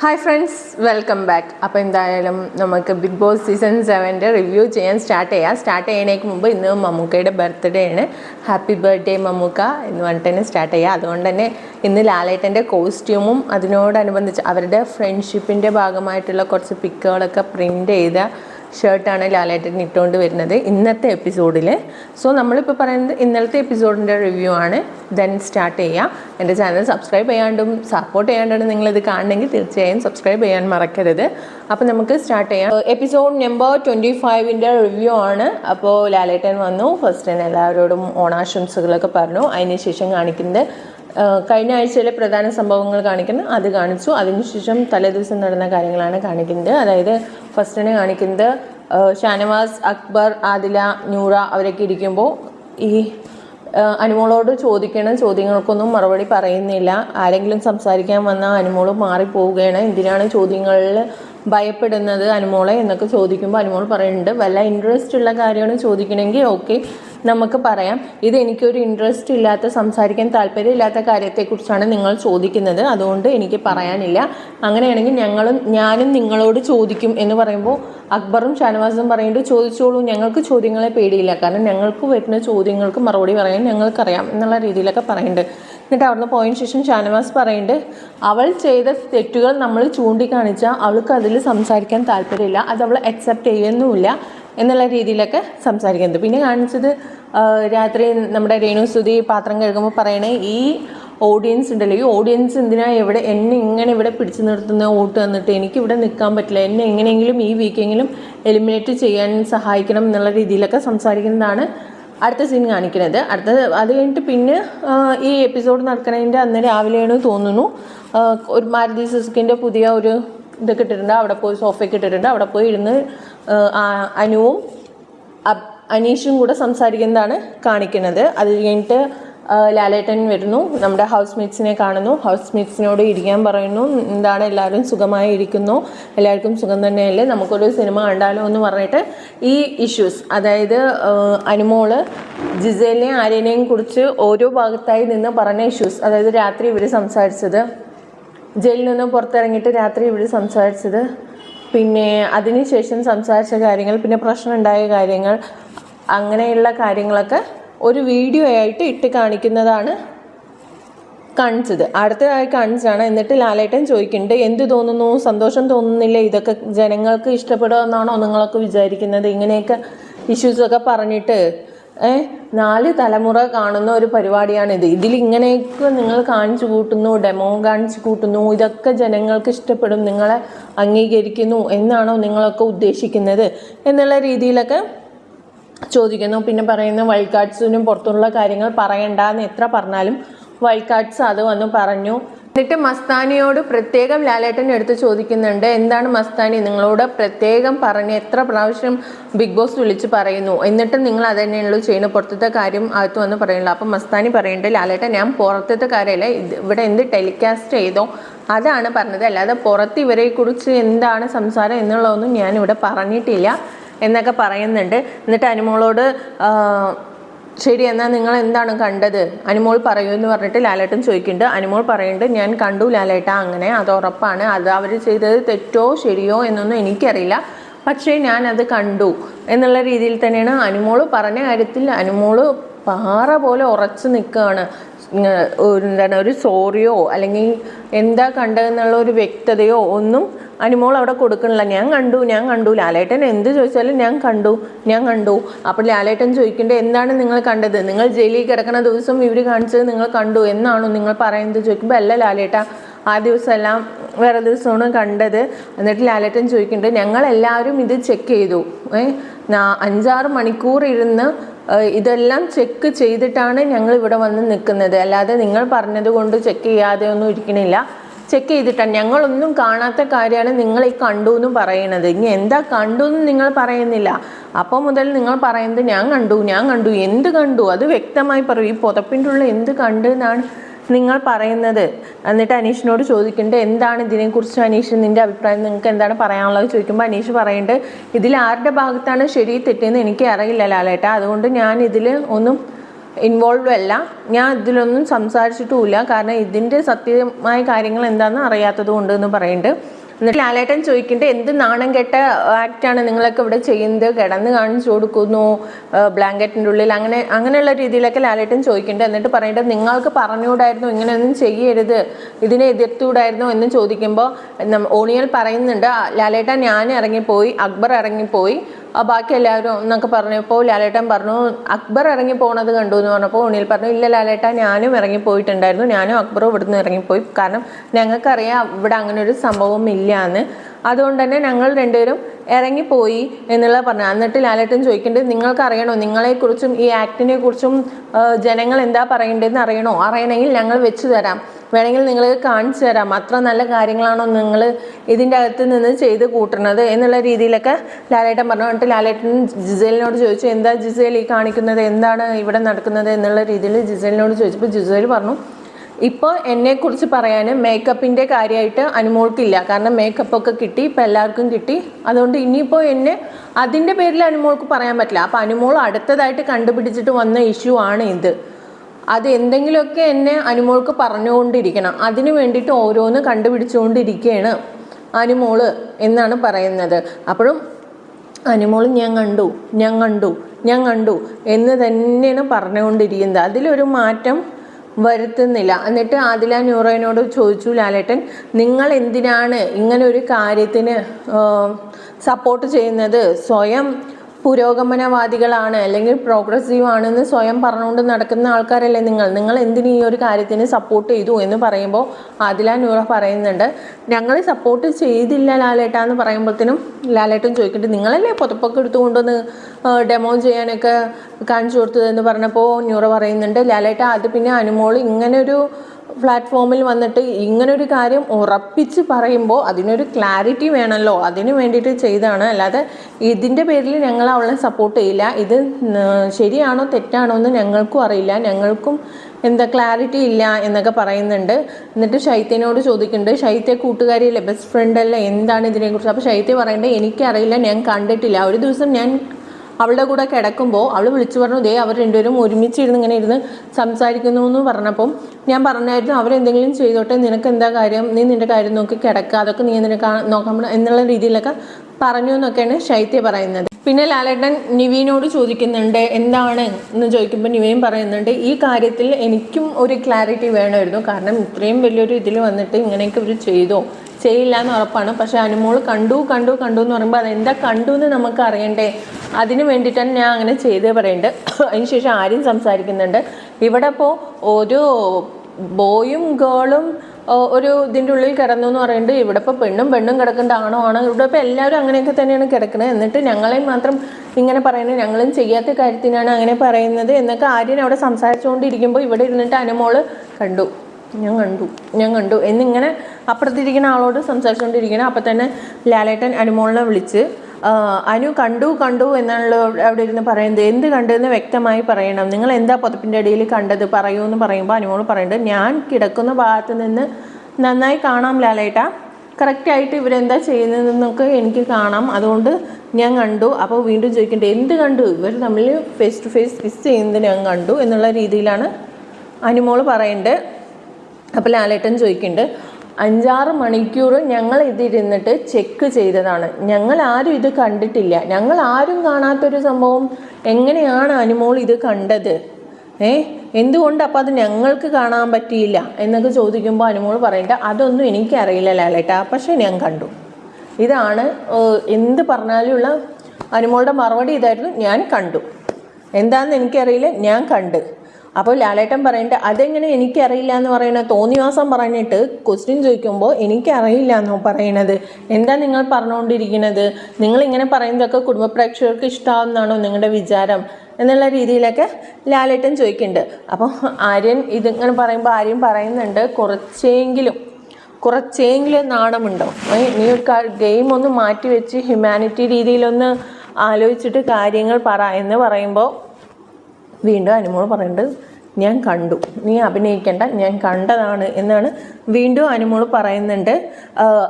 Hi friends welcome back അപ്പോൾ എന്തായാലും നമുക്ക് ബിഗ് ബോസ് സീസൺ സെവന്റെ റിവ്യൂ ചെയ്യാൻ സ്റ്റാർട്ട് ചെയ്യാം. സ്റ്റാർട്ട് ചെയ്യുന്നതിന് മുമ്പ് ഇന്ന് മമ്മൂക്കയുടെ ബർത്ത്ഡേ ആണ്. ഹാപ്പി ബർത്ത്ഡേ മമ്മൂക്ക എന്ന് പറഞ്ഞിട്ട് തന്നെ സ്റ്റാർട്ട് ചെയ്യുക അതുകൊണ്ട് തന്നെ ഇന്ന് ലാലേട്ടന്റെ കോസ്റ്റ്യൂമും അതിനോടനുബന്ധിച്ച് അവരുടെ ഫ്രണ്ട്ഷിപ്പിന്റെ ഭാഗമായിട്ടുള്ള കുറച്ച് പിക്കുകളൊക്കെ പ്രിന്റ് ചെയ്ത ഷർട്ടാണ് ലാലേട്ടൻ ഇട്ടുകൊണ്ട് വരുന്നത് ഇന്നത്തെ എപ്പിസോഡിൽ സോ നമ്മളിപ്പോൾ പറയുന്നത് ഇന്നലത്തെ എപ്പിസോഡിന്റെ റിവ്യൂ ആണ്. ദെൻ സ്റ്റാർട്ട് ചെയ്യാം. എന്റെ ചാനൽ സബ്സ്ക്രൈബ് ചെയ്യാണ്ടും സപ്പോർട്ട് ചെയ്യാണ്ടാണ് നിങ്ങളിത് കാണണമെങ്കിൽ തീർച്ചയായും സബ്സ്ക്രൈബ് ചെയ്യാൻ മറക്കരുത്. അപ്പോൾ നമുക്ക് സ്റ്റാർട്ട് ചെയ്യാം. എപ്പിസോഡ് നമ്പർ ട്വന്റി ഫൈവിന്റെ റിവ്യൂ ആണ്. അപ്പോൾ ലാലേട്ടൻ വന്നു. ഫസ്റ്റ് തന്നെ എല്ലാവരോടും ഓണാശംസകളൊക്കെ പറഞ്ഞു. അതിനുശേഷം കാണിക്കുന്നത് കഴിഞ്ഞ ആഴ്ചയിലെ പ്രധാന സംഭവങ്ങൾ കാണിക്കുന്നു. അത് കാണിച്ചു. അതിനുശേഷം തലേദിവസം നടന്ന കാര്യങ്ങളാണ് കാണിക്കുന്നത്. അതായത് ഫസ്റ്റിനെ കാണിക്കുന്നത് ഷാനവാസ് അക്ബർ ആദില നൂറ അവരൊക്കെ ഇരിക്കുമ്പോൾ ഈ അനുമോളോട് ചോദിക്കണ. ചോദ്യങ്ങൾക്കൊന്നും മറുപടി പറയുന്നില്ല. ആരെങ്കിലും സംസാരിക്കാൻ വന്നാൽ അനുമോൾ മാറിപ്പോവുകയാണ്. എന്തിനാണ് ചോദ്യങ്ങളിൽ ഭയപ്പെടുന്നത് അനുമോളെ എന്നൊക്കെ ചോദിക്കുമ്പോൾ അനുമോൾ പറയുന്നുണ്ട് വല്ല ഇൻട്രസ്റ്റ് ഉള്ള കാര്യമാണ് ചോദിക്കണമെങ്കിൽ ഓക്കെ നമുക്ക് പറയാം. ഇത് എനിക്കൊരു ഇൻട്രസ്റ്റ് ഇല്ലാത്ത സംസാരിക്കാൻ താല്പര്യമില്ലാത്ത കാര്യത്തെക്കുറിച്ചാണ് നിങ്ങൾ ചോദിക്കുന്നത്. അതുകൊണ്ട് എനിക്ക് പറയാനില്ല. അങ്ങനെയാണെങ്കിൽ ഞങ്ങളും ഞാനും നിങ്ങളോട് ചോദിക്കും എന്ന് പറയുമ്പോൾ അക്ബറും ഷാനവാസും പറയുന്നുണ്ട് ചോദിച്ചോളൂ ഞങ്ങൾക്ക് ചോദ്യങ്ങളെ പേടിയില്ല. കാരണം ഞങ്ങൾക്ക് വരുന്ന ചോദ്യങ്ങൾക്ക് മറുപടി പറയാൻ ഞങ്ങൾക്കറിയാം എന്നുള്ള രീതിയിലൊക്കെ പറയുന്നുണ്ട്. എന്നിട്ട് അവിടുന്ന് പോയതിന് ശേഷം ഷാനവാസ് പറയുന്നുണ്ട് അവൾ ചെയ്ത തെറ്റുകൾ നമ്മൾ ചൂണ്ടിക്കാണിച്ചാൽ അവൾക്ക് അതിൽ സംസാരിക്കാൻ താല്പര്യമില്ല. അത് അവൾ അക്സെപ്റ്റ് ചെയ്യുന്നുമില്ല എന്നുള്ള രീതിയിലൊക്കെ സംസാരിക്കുന്നത് പിന്നെ കാണിച്ചത് രാത്രി നമ്മുടെ രേണു രേണുസുതി പാത്രം കഴുകുമ്പോൾ പറയണേ ഈ ഓഡിയൻസ് ഉണ്ടല്ലോ ഈ ഓഡിയൻസ് എന്തിനാ എവിടെ എന്നെ ഇങ്ങനെ ഇവിടെ പിടിച്ചു നിർത്തുന്ന വോട്ട് തന്നിട്ട്? എനിക്ക് ഇവിടെ നിൽക്കാൻ പറ്റില്ല. എന്നെ എങ്ങനെയെങ്കിലും ഈ വീക്കെങ്കിലും എലിമിനേറ്റ് ചെയ്യാൻ സഹായിക്കണം എന്നുള്ള രീതിയിലൊക്കെ സംസാരിക്കുന്നതാണ് അടുത്ത സീൻ കാണിക്കണത്. അടുത്ത അത് കഴിഞ്ഞിട്ട് പിന്നെ ഈ എപ്പിസോഡ് നടക്കണതിന്റെ അന്ന് രാവിലെയാണ് തോന്നുന്നു. ഒരു മാരുതി സുസുക്കിന്റെ പുതിയ ഒരു ഇതൊക്കെ ഇട്ടിട്ടുണ്ട് അവിടെ പോയി സോഫയൊക്കെ ഇട്ടിട്ടുണ്ട്. അവിടെ പോയി ഇരുന്ന് അനുവും അനീഷും കൂടെ സംസാരിക്കുന്നതാണ് കാണിക്കുന്നത് അത് കഴിഞ്ഞിട്ട് ലാലേട്ടൻ വരുന്നു. നമ്മുടെ ഹൗസ് മേറ്റ്സിനെ കാണുന്നു. ഹൗസ് മേറ്റ്സിനോട് ഇരിക്കാൻ പറയുന്നു. എന്താണ് എല്ലാവരും സുഖമായി ഇരിക്കുന്നു? എല്ലാവർക്കും സുഖം തന്നെയല്ലേ? നമുക്കൊരു സിനിമ കണ്ടാലോ എന്ന് പറഞ്ഞിട്ട് ഈ ഇഷ്യൂസ് അതായത് അനുമോൾ ജിസേലിനെയും ആര്യനെയും കുറിച്ച് ഓരോ ഭാഗത്തായി നിന്ന് പറഞ്ഞ ഇഷ്യൂസ് അതായത് രാത്രി ഇവർ സംസാരിച്ചത് ജയിലിൽ നിന്ന് പുറത്തിറങ്ങിയിട്ട് രാത്രി ഇവിടെ സംസാരിച്ചത് പിന്നെ അതിനുശേഷം സംസാരിച്ച കാര്യങ്ങൾ പിന്നെ പ്രശ്നം ഉണ്ടായ കാര്യങ്ങൾ അങ്ങനെയുള്ള കാര്യങ്ങളൊക്കെ ഒരു വീഡിയോ ആയിട്ട് ഇട്ട് കാണിക്കുന്നതാണ് കാണിച്ചത് അടുത്തതായി കൺസാണ് എന്നിട്ട് ലാലേട്ടൻ ചോദിക്കുന്നുണ്ട് എന്ത് തോന്നുന്നു? സന്തോഷം തോന്നുന്നില്ല? ഇതൊക്കെ ജനങ്ങൾക്ക് ഇഷ്ടപ്പെടുമെന്നാണോ നിങ്ങളൊക്കെ വിചാരിക്കുന്നത്? ഇങ്ങനെയൊക്കെ ഇഷ്യൂസൊക്കെ പറഞ്ഞിട്ട് ഏഹ് നാല് തലമുറ കാണുന്ന ഒരു പരിപാടിയാണിത് ഇതിൽ ഇങ്ങനെയൊക്കെ നിങ്ങൾ കാണിച്ചു കൂട്ടുന്നു ഡെമോ കാണിച്ചു കൂട്ടുന്നു ഇതൊക്കെ ജനങ്ങൾക്ക് ഇഷ്ടപ്പെടും നിങ്ങളെ അംഗീകരിക്കുന്നു എന്നാണോ നിങ്ങളൊക്കെ ഉദ്ദേശിക്കുന്നത്? എന്നുള്ള രീതിയിലൊക്കെ ചോദിക്കുന്നു. പിന്നെ പറയുന്നു വൈൽഡ് കാർഡ്സിനും പുറത്തുള്ള കാര്യങ്ങൾ പറയണ്ട എന്ന് എത്ര പറഞ്ഞാലും വൈൽഡ് കാർഡ്സ് അത് വന്ന് പറഞ്ഞു. എന്നിട്ട് മസ്താനിയോട് പ്രത്യേകം ലാലേട്ടൻ എടുത്ത് ചോദിക്കുന്നുണ്ട് എന്താണ് മസ്താനി നിങ്ങളോട് പ്രത്യേകം പറഞ്ഞ് എത്ര പ്രാവശ്യം ബിഗ് ബോസ് വിളിച്ച് പറയുന്നു? എന്നിട്ടും നിങ്ങൾ അത് തന്നെയുള്ളൂ ചെയ്യുന്ന പുറത്തത്തെ കാര്യം അകത്ത് വന്ന് പറയുള്ളൂ അപ്പം മസ്താനി പറയുന്നുണ്ട് ലാലേട്ടൻ ഞാൻ പുറത്തത്തെ കാര്യമല്ല ഇവിടെ എന്ത് ടെലികാസ്റ്റ് ചെയ്തോ അതാണ് പറഞ്ഞത്. അല്ലാതെ പുറത്ത് ഇവരെ കുറിച്ച് എന്താണ് സംസാരം എന്നുള്ളതൊന്നും ഞാനിവിടെ പറഞ്ഞിട്ടില്ല. എന്നൊക്കെ പറയുന്നുണ്ട്. എന്നിട്ട് അനുമോളോട് ശരി എന്നാൽ നിങ്ങൾ എന്താണ് കണ്ടത്? അനുമോൾ പറയൂ എന്ന് പറഞ്ഞിട്ട് ലാലേട്ടൻ ചോദിക്കുന്നുണ്ട്. അനുമോൾ പറയുന്നുണ്ട് ഞാൻ കണ്ടു ലാലേട്ട അങ്ങനെ അത് ഉറപ്പാണ്. അത് അവർ ചെയ്തത് തെറ്റോ ശരിയോ എന്നൊന്നും എനിക്കറിയില്ല. പക്ഷേ ഞാൻ അത് കണ്ടു. എന്നുള്ള രീതിയിൽ തന്നെയാണ് അനുമോൾ പറഞ്ഞ കാര്യത്തിൽ അനുമോൾ പാറ പോലെ ഉറച്ചു നിൽക്കുകയാണ്. എന്താണ് ഒരു സോറിയോ അല്ലെങ്കിൽ എന്താ കണ്ടതെന്നുള്ള ഒരു വ്യക്തതയോ ഒന്നും അനുമോൾ അവിടെ കൊടുക്കണില്ല. ഞാൻ കണ്ടു ഞാൻ കണ്ടു. ലാലേട്ടൻ എന്ത് ചോദിച്ചാലും ഞാൻ കണ്ടു ഞാൻ കണ്ടു. അപ്പോൾ ലാലേട്ടൻ ചോദിക്കേണ്ടത് എന്താണ് നിങ്ങൾ കണ്ടത്? നിങ്ങൾ ജയിലിൽ കിടക്കുന്ന ദിവസം ഇവർ കാണിച്ചത് നിങ്ങൾ കണ്ടു എന്നാണോ നിങ്ങൾ പറയുന്നത്? ചോദിക്കുമ്പോൾ അല്ല ലാലേട്ട ആ ദിവസമെല്ലാം വേറെ ദിവസമാണ് കണ്ടത്. എന്നിട്ട് ലാലേട്ടൻ ചോദിക്കുന്നുണ്ട് ഞങ്ങളെല്ലാവരും ഇത് ചെക്ക് ചെയ്തു. അഞ്ചാറ് മണിക്കൂർ ഇരുന്ന് ഇതെല്ലാം ചെക്ക് ചെയ്തിട്ടാണ് ഞങ്ങൾ ഇവിടെ വന്ന് നിൽക്കുന്നത്. അല്ലാതെ നിങ്ങൾ പറഞ്ഞത് കൊണ്ട് ചെക്ക് ചെയ്യാതെ ഒന്നും ഇരിക്കണില്ല. ചെക്ക് ചെയ്തിട്ടാണ് ഞങ്ങളൊന്നും കാണാത്ത കാര്യമാണ് നിങ്ങൾ ഈ കണ്ടു എന്ന് പറയണത്. ഇനി എന്താ കണ്ടു എന്ന് നിങ്ങൾ പറയുന്നില്ല. അപ്പോൾ മുതൽ നിങ്ങൾ പറയുന്നത് ഞാൻ കണ്ടു ഞാൻ കണ്ടു എന്ത് കണ്ടു? അത് വ്യക്തമായി പറയൂ. ഈ പുതപ്പിന്റെ ഉള്ളിൽ എന്ത് കണ്ടു എന്നാണ് നിങ്ങൾ പറയുന്നത്. എന്നിട്ട് അനീഷിനോട് ചോദിക്കേണ്ടത് എന്താണ് ഇതിനെക്കുറിച്ച് അനീഷ് നിന്റെ അഭിപ്രായം? നിങ്ങൾക്ക് എന്താണ് പറയാനുള്ളത്? ചോദിക്കുമ്പോൾ അനീഷ് പറയുന്നുണ്ട് ഇതിൽ ആരുടെ ഭാഗത്താണ് ശരി തെറ്റെന്ന് എനിക്ക് അറിയില്ല ലാലേട്ട. അതുകൊണ്ട് ഞാൻ ഇതിൽ ഒന്നും ഇൻവോൾവ് അല്ല. ഞാൻ ഇതിലൊന്നും സംസാരിച്ചിട്ടുമില്ല കാരണം ഇതിന്റെ സത്യമായ കാര്യങ്ങൾ എന്താണെന്ന് അറിയാത്തത് കൊണ്ട് എന്ന് പറയുന്നുണ്ട് എന്നിട്ട് ലാലേട്ടൻ ചോദിക്കേണ്ട എന്ത് നാണം കെട്ട ആക്റ്റാണ് നിങ്ങളൊക്കെ ഇവിടെ ചെയ്യുന്നത്? കിടന്ന് കാണിച്ചു കൊടുക്കുന്നു ബ്ലാങ്കറ്റിന്റെ ഉള്ളിൽ. അങ്ങനെ അങ്ങനെയുള്ള രീതിയിലൊക്കെ ലാലേട്ടൻ ചോദിക്കേണ്ടത് എന്നിട്ട് പറയേണ്ടത് നിങ്ങൾക്ക് പറഞ്ഞുകൂടായിരുന്നു ഇങ്ങനെയൊന്നും ചെയ്യരുത് ഇതിനെ എതിർത്തുകൂടായിരുന്നു എന്ന് ചോദിക്കുമ്പോൾ ഓണിയൽ പറയുന്നുണ്ട് "ആ, ലാലേട്ടൻ ഞാൻ ഇറങ്ങിപ്പോയി അക്ബർ ഇറങ്ങിപ്പോയി ബാക്കി എല്ലാവരും എന്നൊക്കെ പറഞ്ഞപ്പോൾ ലാലേട്ടൻ പറഞ്ഞു അക്ബർ ഇറങ്ങി പോണത് കണ്ടു എന്ന് പറഞ്ഞപ്പോൾ ഉണ്ണിയിൽ പറഞ്ഞു ഇല്ല ലാലേട്ട ഞാനും ഇറങ്ങി പോയിട്ടുണ്ടായിരുന്നു. ഞാനും അക്ബറും ഇവിടുന്ന് ഇറങ്ങിപ്പോയി. കാരണം ഞങ്ങൾക്കറിയാം ഇവിടെ അങ്ങനെ ഒരു സംഭവം ഇല്ല എന്ന്. അതുകൊണ്ട് തന്നെ ഞങ്ങൾ രണ്ടുപേരും ഇറങ്ങിപ്പോയി എന്നുള്ളത് പറഞ്ഞു. എന്നിട്ട് ലാലേട്ടൻ ചോദിക്കേണ്ടത് നിങ്ങൾക്കറിയണോ? നിങ്ങളെക്കുറിച്ചും ഈ ആക്ടിനെ കുറിച്ചും ജനങ്ങൾ എന്താ പറയേണ്ടതെന്ന് അറിയണോ? അറിയണമെങ്കിൽ ഞങ്ങൾ വെച്ച് തരാം. വേണമെങ്കിൽ നിങ്ങൾ കാണിച്ചു തരാം. അത്ര നല്ല കാര്യങ്ങളാണോ നിങ്ങൾ ഇതിന്റെ അകത്ത് നിന്ന് ചെയ്ത് കൂട്ടുന്നത് എന്നുള്ള രീതിയിലൊക്കെ ലാലേട്ടൻ പറഞ്ഞു. എന്നിട്ട് ലാലേട്ടൻ ജിസേലിനോട് ചോദിച്ചു എന്താ ജിസേൽ ഈ കാണിക്കുന്നത്? എന്താണ് ഇവിടെ നടക്കുന്നത്? എന്നുള്ള രീതിയിൽ ജിസേലിനോട് ചോദിച്ചപ്പോൾ ജിസേൽ പറഞ്ഞു ഇപ്പോൾ എന്നെക്കുറിച്ച് പറയാൻ മേക്കപ്പിന്റെ കാര്യമായിട്ട് അനുമോൾക്കില്ല. കാരണം മേക്കപ്പൊക്കെ കിട്ടി ഇപ്പോൾ എല്ലാവർക്കും കിട്ടി. അതുകൊണ്ട് ഇനിയിപ്പോൾ എന്നെ അതിന്റെ പേരിൽ അനുമോൾക്ക് പറയാൻ പറ്റില്ല. അപ്പോൾ അനുമോൾ അടുത്തതായിട്ട് കണ്ടുപിടിച്ചിട്ട് വന്ന ഇഷ്യൂ ആണ് ഇത്. അത് എന്തെങ്കിലുമൊക്കെ എന്നെ അനുമോൾക്ക് പറഞ്ഞുകൊണ്ടിരിക്കണം. അതിന് വേണ്ടിയിട്ട് ഓരോന്ന് കണ്ടുപിടിച്ചുകൊണ്ടിരിക്കുകയാണ് അനുമോൾ എന്നാണ് പറയുന്നത്. അപ്പോഴും അനുമോൾ ഞാൻ കണ്ടു ഞാൻ കണ്ടു ഞാൻ കണ്ടു എന്ന് തന്നെയാണ് പറഞ്ഞുകൊണ്ടിരിക്കുന്നത്. അതിലൊരു മാറ്റം വരുത്തുന്നില്ല. എന്നിട്ട് ആദില ന്യൂറോയിനോട് ചോദിച്ചു ലാലേട്ടൻ നിങ്ങൾ എന്തിനാണ് ഇങ്ങനെ ഒരു കാര്യത്തിന് സപ്പോർട്ട് ചെയ്യുന്നത്? സ്വയം പുരോഗമനവാദികളാണ് അല്ലെങ്കിൽ പ്രോഗ്രസീവ് ആണെന്ന് സ്വയം പറഞ്ഞുകൊണ്ട് നടക്കുന്ന ആൾക്കാരല്ലേ നിങ്ങൾ. നിങ്ങൾ എന്തിന് ഈ ഒരു കാര്യത്തിന് സപ്പോർട്ട് ചെയ്തു എന്ന് പറയുമ്പോൾ ആദില നൂറ പറയുന്നുണ്ട്. ഞങ്ങൾ സപ്പോർട്ട് ചെയ്തില്ല ലാലേട്ട എന്ന് പറയുമ്പോഴത്തേനും ലാലേട്ടൻ ചോദിക്കട്ടെ നിങ്ങളല്ലേ പുതപ്പൊക്കെ എടുത്തുകൊണ്ടൊന്ന് ഡെമോ ചെയ്യാനൊക്കെ കാണിച്ചു കൊടുത്തതെന്ന് പറഞ്ഞപ്പോൾ ന്യൂറ പറയുന്നുണ്ട് ലാലേട്ട അത് പിന്നെ അനുമോൾ ഇങ്ങനെ ഒരു പ്ലാറ്റ്ഫോമിൽ വന്നിട്ട് ഇങ്ങനൊരു കാര്യം ഉറപ്പിച്ച് പറയുമ്പോൾ അതിനൊരു ക്ലാരിറ്റി വേണമല്ലോ. അതിന് വേണ്ടിയിട്ട് ചെയ്താണ് അല്ലാതെ ഇതിന്റെ പേരിൽ ഞങ്ങൾ അവളെ സപ്പോർട്ട് ചെയ്യില്ല. ഇത് ശരിയാണോ തെറ്റാണോ എന്ന് ഞങ്ങൾക്കും അറിയില്ല. ഞങ്ങൾക്കും എന്താ ക്ലാരിറ്റി ഇല്ല എന്നൊക്കെ പറയുന്നുണ്ട്. എന്നിട്ട് ശൈത്യനോട് ചോദിക്കുന്നുണ്ട് ശൈത്യ കൂട്ടുകാരിയല്ലേ ബെസ്റ്റ് ഫ്രണ്ട് അല്ലേ? എന്താണ് ഇതിനെക്കുറിച്ച്? അപ്പോൾ ശൈത്യ പറയേണ്ടത് എനിക്കറിയില്ല ഞാൻ കണ്ടിട്ടില്ല. ഒരു ദിവസം ഞാൻ അവളുടെ കൂടെ കിടക്കുമ്പോൾ അവൾ വിളിച്ചു പറഞ്ഞു ദേ അവർ രണ്ടുപേരും ഒരുമിച്ചിരുന്ന് ഇങ്ങനെ ഇരുന്ന് സംസാരിക്കുന്നു എന്ന് പറഞ്ഞപ്പം ഞാൻ പറഞ്ഞായിരുന്നു അവരെന്തെങ്കിലും ചെയ്തോട്ടെ നിനക്ക് എന്താ കാര്യം? നീ നിന്റെ കാര്യം നോക്കി കിടക്കുക അതൊക്കെ നീ നിനക്ക് നോക്കാം എന്നുള്ള രീതിയിലൊക്കെ പറഞ്ഞു എന്നൊക്കെയാണ് ശൈത്യ പറയുന്നത്. പിന്നെ ലാലേട്ടൻ നിവീനോട് ചോദിക്കുന്നുണ്ട് എന്താണ്? എന്ന് ചോദിക്കുമ്പോൾ നിവീൻ പറയുന്നുണ്ട് ഈ കാര്യത്തിൽ എനിക്കും ഒരു ക്ലാരിറ്റി വേണമായിരുന്നു. കാരണം ഇത്രയും വലിയൊരു ഇതിൽ വന്നിട്ട് ഇങ്ങനെയൊക്കെ ഇവർ ചെയ്തോ? ചെയ്യില്ല എന്ന് ഉറപ്പാണ്. പക്ഷെ അനുമോൾ കണ്ടു കണ്ടു കണ്ടു എന്ന് പറയുമ്പോൾ അതെന്താ കണ്ടു എന്ന് നമുക്ക് അറിയണ്ടേ? അതിന് വേണ്ടിയിട്ടാണ് ഞാൻ അങ്ങനെ ചെയ്തേ പറയുന്നുണ്ട് അതിനുശേഷം ആരും സംസാരിക്കുന്നുണ്ട്. ഇവിടെ ഇപ്പോൾ ഒരു ബോയും ഗേളും ഒരു ഇതിന്റെ ഉള്ളിൽ കിടന്നു എന്ന് പറയുന്നുണ്ട്. ഇവിടെ ഇപ്പോൾ പെണ്ണും പെണ്ണും കിടക്കേണ്ട ആണോ ആണ്? ഇവിടെ ഇപ്പോൾ എല്ലാവരും അങ്ങനെയൊക്കെ തന്നെയാണ് കിടക്കുന്നത് എന്നിട്ട് ഞങ്ങളെയും മാത്രം ഇങ്ങനെ പറയുന്നത് ഞങ്ങളും ചെയ്യാത്ത കാര്യത്തിനാണ് അങ്ങനെ പറയുന്നത് എന്നൊക്കെ ആര്യൻ അവിടെ സംസാരിച്ചുകൊണ്ടിരിക്കുമ്പോൾ ഇവിടെ ഇരുന്നിട്ട് അനുമോൾ കണ്ടു. ഞാൻ കണ്ടു ഞാൻ കണ്ടു. എന്നിങ്ങനെ അപ്പുറത്തിരിക്കുന്ന ആളോട് സംസാരിച്ചുകൊണ്ടിരിക്കണം അപ്പം തന്നെ ലാലേട്ടൻ അനുമോളിനെ വിളിച്ച് അനു കണ്ടു കണ്ടു എന്നുള്ള അവിടെ ഇരുന്ന് പറയുന്നത്. എന്ത് കണ്ടെന്ന് വ്യക്തമായി പറയണം. നിങ്ങൾ എന്താ പുതപ്പിന്റെ അടിയിൽ കണ്ടത്? പറയൂ എന്ന് പറയുമ്പോൾ അനുമോൾ പറയുന്നത് ഞാൻ കിടക്കുന്ന ഭാഗത്ത് നിന്ന് നന്നായി കാണാം ലാലേട്ട. കറക്റ്റായിട്ട് ഇവരെന്താ ചെയ്യുന്നതെന്നൊക്കെ എനിക്ക് കാണാം. അതുകൊണ്ട് ഞാൻ കണ്ടു. അപ്പോൾ വീണ്ടും ചോദിക്കേണ്ടത് എന്ത് കണ്ടു? ഇവർ തമ്മിൽ ഫേസ് ടു ഫേസ് കിസ് ചെയ്യുന്നത് ഞാൻ കണ്ടു എന്നുള്ള രീതിയിലാണ് അനുമോൾ പറയുന്നത് അപ്പോൾ ലാലേട്ടൻ ചോദിക്കുന്നുണ്ട് അഞ്ചാറ് മണിക്കൂർ ഞങ്ങൾ ഇതിരുന്നിട്ട് ചെക്ക് ചെയ്തതാണ്. ഞങ്ങൾ ആരും ഇത് കണ്ടിട്ടില്ല. ഞങ്ങൾ ആരും കാണാത്തൊരു സംഭവം. എങ്ങനെയാണ് അനുമോൾ ഇത് കണ്ടത്? ഏ? എന്തുകൊണ്ട് അപ്പോൾ അത് ഞങ്ങൾക്ക് കാണാൻ പറ്റിയില്ല? എന്നൊക്കെ ചോദിക്കുമ്പോൾ അനുമോൾ പറയണ്ട അതൊന്നും എനിക്കറിയില്ല ലാലേട്ടാ. പക്ഷേ ഞാൻ കണ്ടു. ഇതാണ് എന്ത് പറഞ്ഞാലുള്ള അനുമോളുടെ മറുപടി ഇതായിരുന്നു. ഞാൻ കണ്ടു. എന്താണെന്ന് എനിക്കറിയില്ല. ഞാൻ കണ്ട്. അപ്പോൾ ലാലേട്ടൻ പറയേണ്ടത് അതെങ്ങനെ എനിക്കറിയില്ല എന്ന് പറയുന്ന തോന്നിവാസം പറഞ്ഞിട്ട് ക്വസ്റ്റ്യൻ ചോദിക്കുമ്പോൾ എനിക്കറിയില്ല എന്നോ പറയണത്. എന്താ നിങ്ങൾ പറഞ്ഞുകൊണ്ടിരിക്കുന്നത് നിങ്ങൾ ഇങ്ങനെ പറയുന്നതൊക്കെ കുടുംബ പ്രേക്ഷകർക്ക് ഇഷ്ടമാവുന്നതാണോ നിങ്ങളുടെ വിചാരം? എന്നുള്ള രീതിയിലൊക്കെ ലാലേട്ടൻ ചോദിക്കുന്നുണ്ട് അപ്പോൾ ആര്യൻ ഇതിങ്ങനെ പറയുമ്പോൾ ആര്യൻ പറയുന്നുണ്ട് കുറച്ചെങ്കിലും കുറച്ചെങ്കിലും നാണമുണ്ടോ? നീ ഒരു ഗെയിം ഒന്ന് മാറ്റി വെച്ച് ഹ്യൂമാനിറ്റി രീതിയിലൊന്ന് ആലോചിച്ചിട്ട് കാര്യങ്ങൾ പറ എന്ന് പറയുമ്പോൾ വീണ്ടും അനുമോൾ പറയുന്നുണ്ട് ഞാൻ കണ്ടു. നീ അഭിനയിക്കേണ്ട ഞാൻ കണ്ടതാണ് എന്നാണ് വീണ്ടും അനുമോൾ പറയുന്നുണ്ട്.